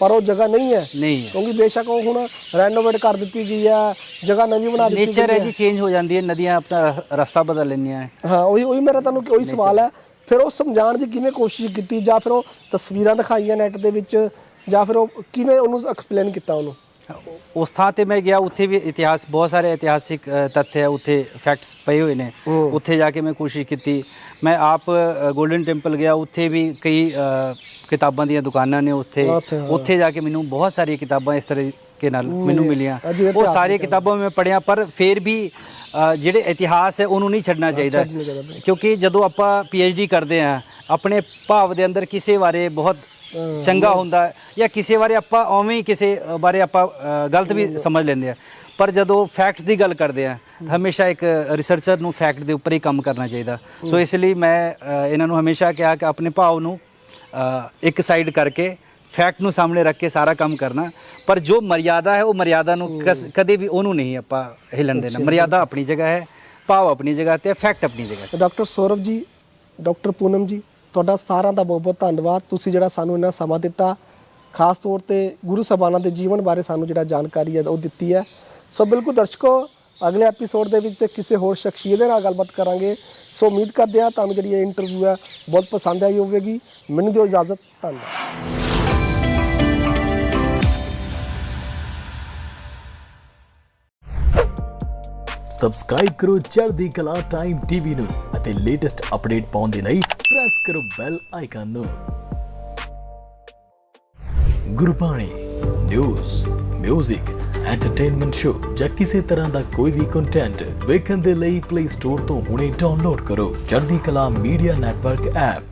ਪਰ ਉਹ ਜਗ੍ਹਾ ਨਹੀਂ ਹੈ।
ਨਹੀਂ ਹੈ।
ਕਿਉਂਕਿ ਬੇਸ਼ੱਕ ਉਹ ਹੁਣ ਰੈਨੋਵੇਟ ਕਰ ਦਿੱਤੀ ਗਈ ਹੈ ਜਗ੍ਹਾ ਨਵੀਂ ਬਣਾ ਦਿੱਤੀ
ਨੇਚਰ
ਗਈ
ਹੈ। ਜੀ ਚੇਂਜ ਹੋ ਜਾਂਦੀ ਹੈ ਨਦੀਆਂ ਆਪਣਾ ਰਸਤਾ ਬਦਲ ਲੈਂਦੀਆਂ ਹੈ
ਹਾਂ ਉਹੀ ਉਹੀ ਮੇਰਾ ਤੁਹਾਨੂੰ ਉਹੀ ਸਵਾਲ ਹੈ। ਫਿਰ ਉਹ ਸਮਝਾਉਣ ਦੀ ਕਿਵੇਂ ਕੋਸ਼ਿਸ਼ ਕੀਤੀ ਜਾਂ ਫਿਰ ਉਹ ਤਸਵੀਰਾਂ ਦਿਖਾਈਆਂ ਨੈਟ ਦੇ ਵਿੱਚ ਜਾਂ ਫਿਰ ਉਹ ਕਿਵੇਂ ਉਹਨੂੰ ਐਕਸਪਲੇਨ ਕੀਤਾ ਉਹਨੂੰ?
ਉਸ ਥਾਂ ਤੇ ਮੈਂ ਗਿਆ ਉੱਥੇ ਵੀ ਇਤਿਹਾਸ ਬਹੁਤ ਸਾਰੇ ਇਤਿਹਾਸਿਕ ਤੱਥ ਹੈ ਉੱਥੇ ਫੈਕਟਸ ਪਏ ਹੋਏ ਨੇ। ਉੱਥੇ ਜਾ ਕੇ ਮੈਂ ਕੋਸ਼ਿਸ਼ ਕੀਤੀ। ਮੈਂ ਆਪ 골ਡਨ ਟੈਂਪਲ ਗਿਆ ਉੱਥੇ ਵੀ ਕਈ ਕਿਤਾਬਾਂ ਦੀਆਂ ਦੁਕਾਨਾਂ ਨੇ ਉੱਥੇ।
ਉੱਥੇ,
ਜਾ ਕੇ ਮੈਨੂੰ ਬਹੁਤ ਸਾਰੀਆਂ ਕਿਤਾਬਾਂ ਇਸ ਤਰੀਕੇ ਨਾਲ ਮੈਨੂੰ ਮਿਲੀਆਂ। ਉਹ ਸਾਰੀਆਂ ਕਿਤਾਬਾਂ ਮੈਂ ਪੜ੍ਹੀਆਂ ਪਰ ਫਿਰ ਵੀ ਜਿਹੜੇ ਇਤਿਹਾਸ ਹੈ ਉਹਨੂੰ ਨਹੀਂ ਛੱਡਣਾ ਚਾਹੀਦਾ। ਕਿਉਂਕਿ ਜਦੋਂ ਆਪਾਂ ਡੀ ਕਰਦੇ ਆ ਆਪਣੇ ਭਾਵ ਦੇ ਅੰਦਰ ਕਿਸੇ ਬਾਰੇ ਬਹੁਤ ਚੰਗਾ ਹੁੰਦਾ ਹੈ ਜਾਂ ਕਿਸੇ ਬਾਰੇ ਆਪਾਂ ਉਵੇਂ ਹੀ ਕਿਸੇ ਬਾਰੇ ਆਪਾਂ ਗਲਤ ਵੀ ਸਮਝ ਲੈਂਦੇ ਆ। ਪਰ ਜਦੋਂ ਫੈਕਟਸ ਦੀ ਗੱਲ ਕਰਦੇ ਆ ਹਮੇਸ਼ਾ ਇੱਕ ਰਿਸਰਚਰ ਨੂੰ ਫੈਕਟ ਦੇ ਉੱਪਰ ਹੀ ਕੰਮ ਕਰਨਾ ਚਾਹੀਦਾ। ਸੋ ਇਸ ਲਈ ਮੈਂ ਇਹਨਾਂ ਨੂੰ ਹਮੇਸ਼ਾ ਕਿਹਾ ਕਿ ਆਪਣੇ ਭਾਵ ਨੂੰ ਇੱਕ ਸਾਈਡ ਕਰਕੇ ਫੈਕਟ ਨੂੰ ਸਾਹਮਣੇ ਰੱਖ ਕੇ ਸਾਰਾ ਕੰਮ ਕਰਨਾ। ਪਰ ਜੋ ਮਰਿਆਦਾ ਹੈ ਉਹ ਮਰਿਆਦਾ ਨੂੰ ਕਦੇ ਵੀ ਉਹਨੂੰ ਨਹੀਂ ਆਪਾਂ ਹਿੱਲਣ ਦੇਣਾ। ਮਰਿਆਦਾ ਆਪਣੀ ਜਗ੍ਹਾ ਹੈ ਭਾਵ ਆਪਣੀ ਜਗ੍ਹਾ ਤੇ ਫੈਕਟ ਆਪਣੀ ਜਗ੍ਹਾ।
ਡਾਕਟਰ ਸੌਰਵ ਜੀ ਡਾਕਟਰ ਪੂਨਮ ਜੀ ਤੁਹਾਡਾ ਸਾਰਿਆਂ ਦਾ ਬਹੁਤ ਬਹੁਤ ਧੰਨਵਾਦ। ਤੁਸੀਂ ਜਿਹੜਾ ਸਾਨੂੰ ਇੰਨਾ ਸਮਾਂ ਦਿੱਤਾ, ਖਾਸ ਤੌਰ ਤੇ ਗੁਰੂ ਸਾਹਿਬਾਨਾਂ ਦੇ ਜੀਵਨ ਬਾਰੇ ਸਾਨੂੰ ਜਿਹੜਾ ਜਾਣਕਾਰੀ ਹੈ, ਉਹ ਦਿੱਤੀ ਹੈ। ਸੋ ਬਿਲਕੁਲ ਦਰਸ਼ਕੋ, ਅਗਲੇ ਐਪੀਸੋਡ ਦੇ ਵਿੱਚ ਕਿਸੇ ਹੋਰ ਸ਼ਖਸੀਅਤ ਦੇ ਨਾਲ ਗੱਲਬਾਤ ਕਰਾਂਗੇ। ਸੋ ਉਮੀਦ ਕਰਦੇ ਹਾਂ ਤੁਹਾਨੂੰ ਜਿਹੜੀ ਇਹ ਇੰਟਰਵਿਊ ਹੈ, ਬਹੁਤ ਪਸੰਦ ਆਈ ਹੋਵੇਗੀ। ਮੈਨੂੰ ਦਿਓ ਇਜਾਜ਼ਤ, ਧੰਨਵਾਦ।
ਸਬਸਕ੍ਰਾਈਬ ਕਰੋ ਚੜ੍ਹਦੀ ਕਲਾ ਟਾਈਮ ਟੀਵੀ ਨੂੰ ਅਤੇ ਅਤੇ ਲੇਟੈਸਟ ਅਪਡੇਟ ਪਾਉਣ ਦੇ ਲਈ ਪ੍ਰੈਸ ਕਰੋ ਬੈਲ ਆਈਕਨ ਨੂੰ। ਗੁਰਬਾਣੀ ਨਿਊਜ਼ 뮤직 ਐਂਟਰਟੇਨਮੈਂਟ ਸ਼ੋ ਜਾਂ ਕਿਸੇ ਤਰ੍ਹਾਂ ਦਾ ਕੋਈ ਵੀ ਕੰਟੈਂਟ ਵੇਖਣ ਦੇ ਲਈ ਪਲੇ ਸਟੋਰ ਤੋਂ ਹੁਣੇ ਡਾਊਨਲੋਡ ਕਰੋ। ਚੜ੍ਹਦੀ ਕਲਾ ਮੀਡੀਆ ਨੈਟਵਰਕ ਐਪ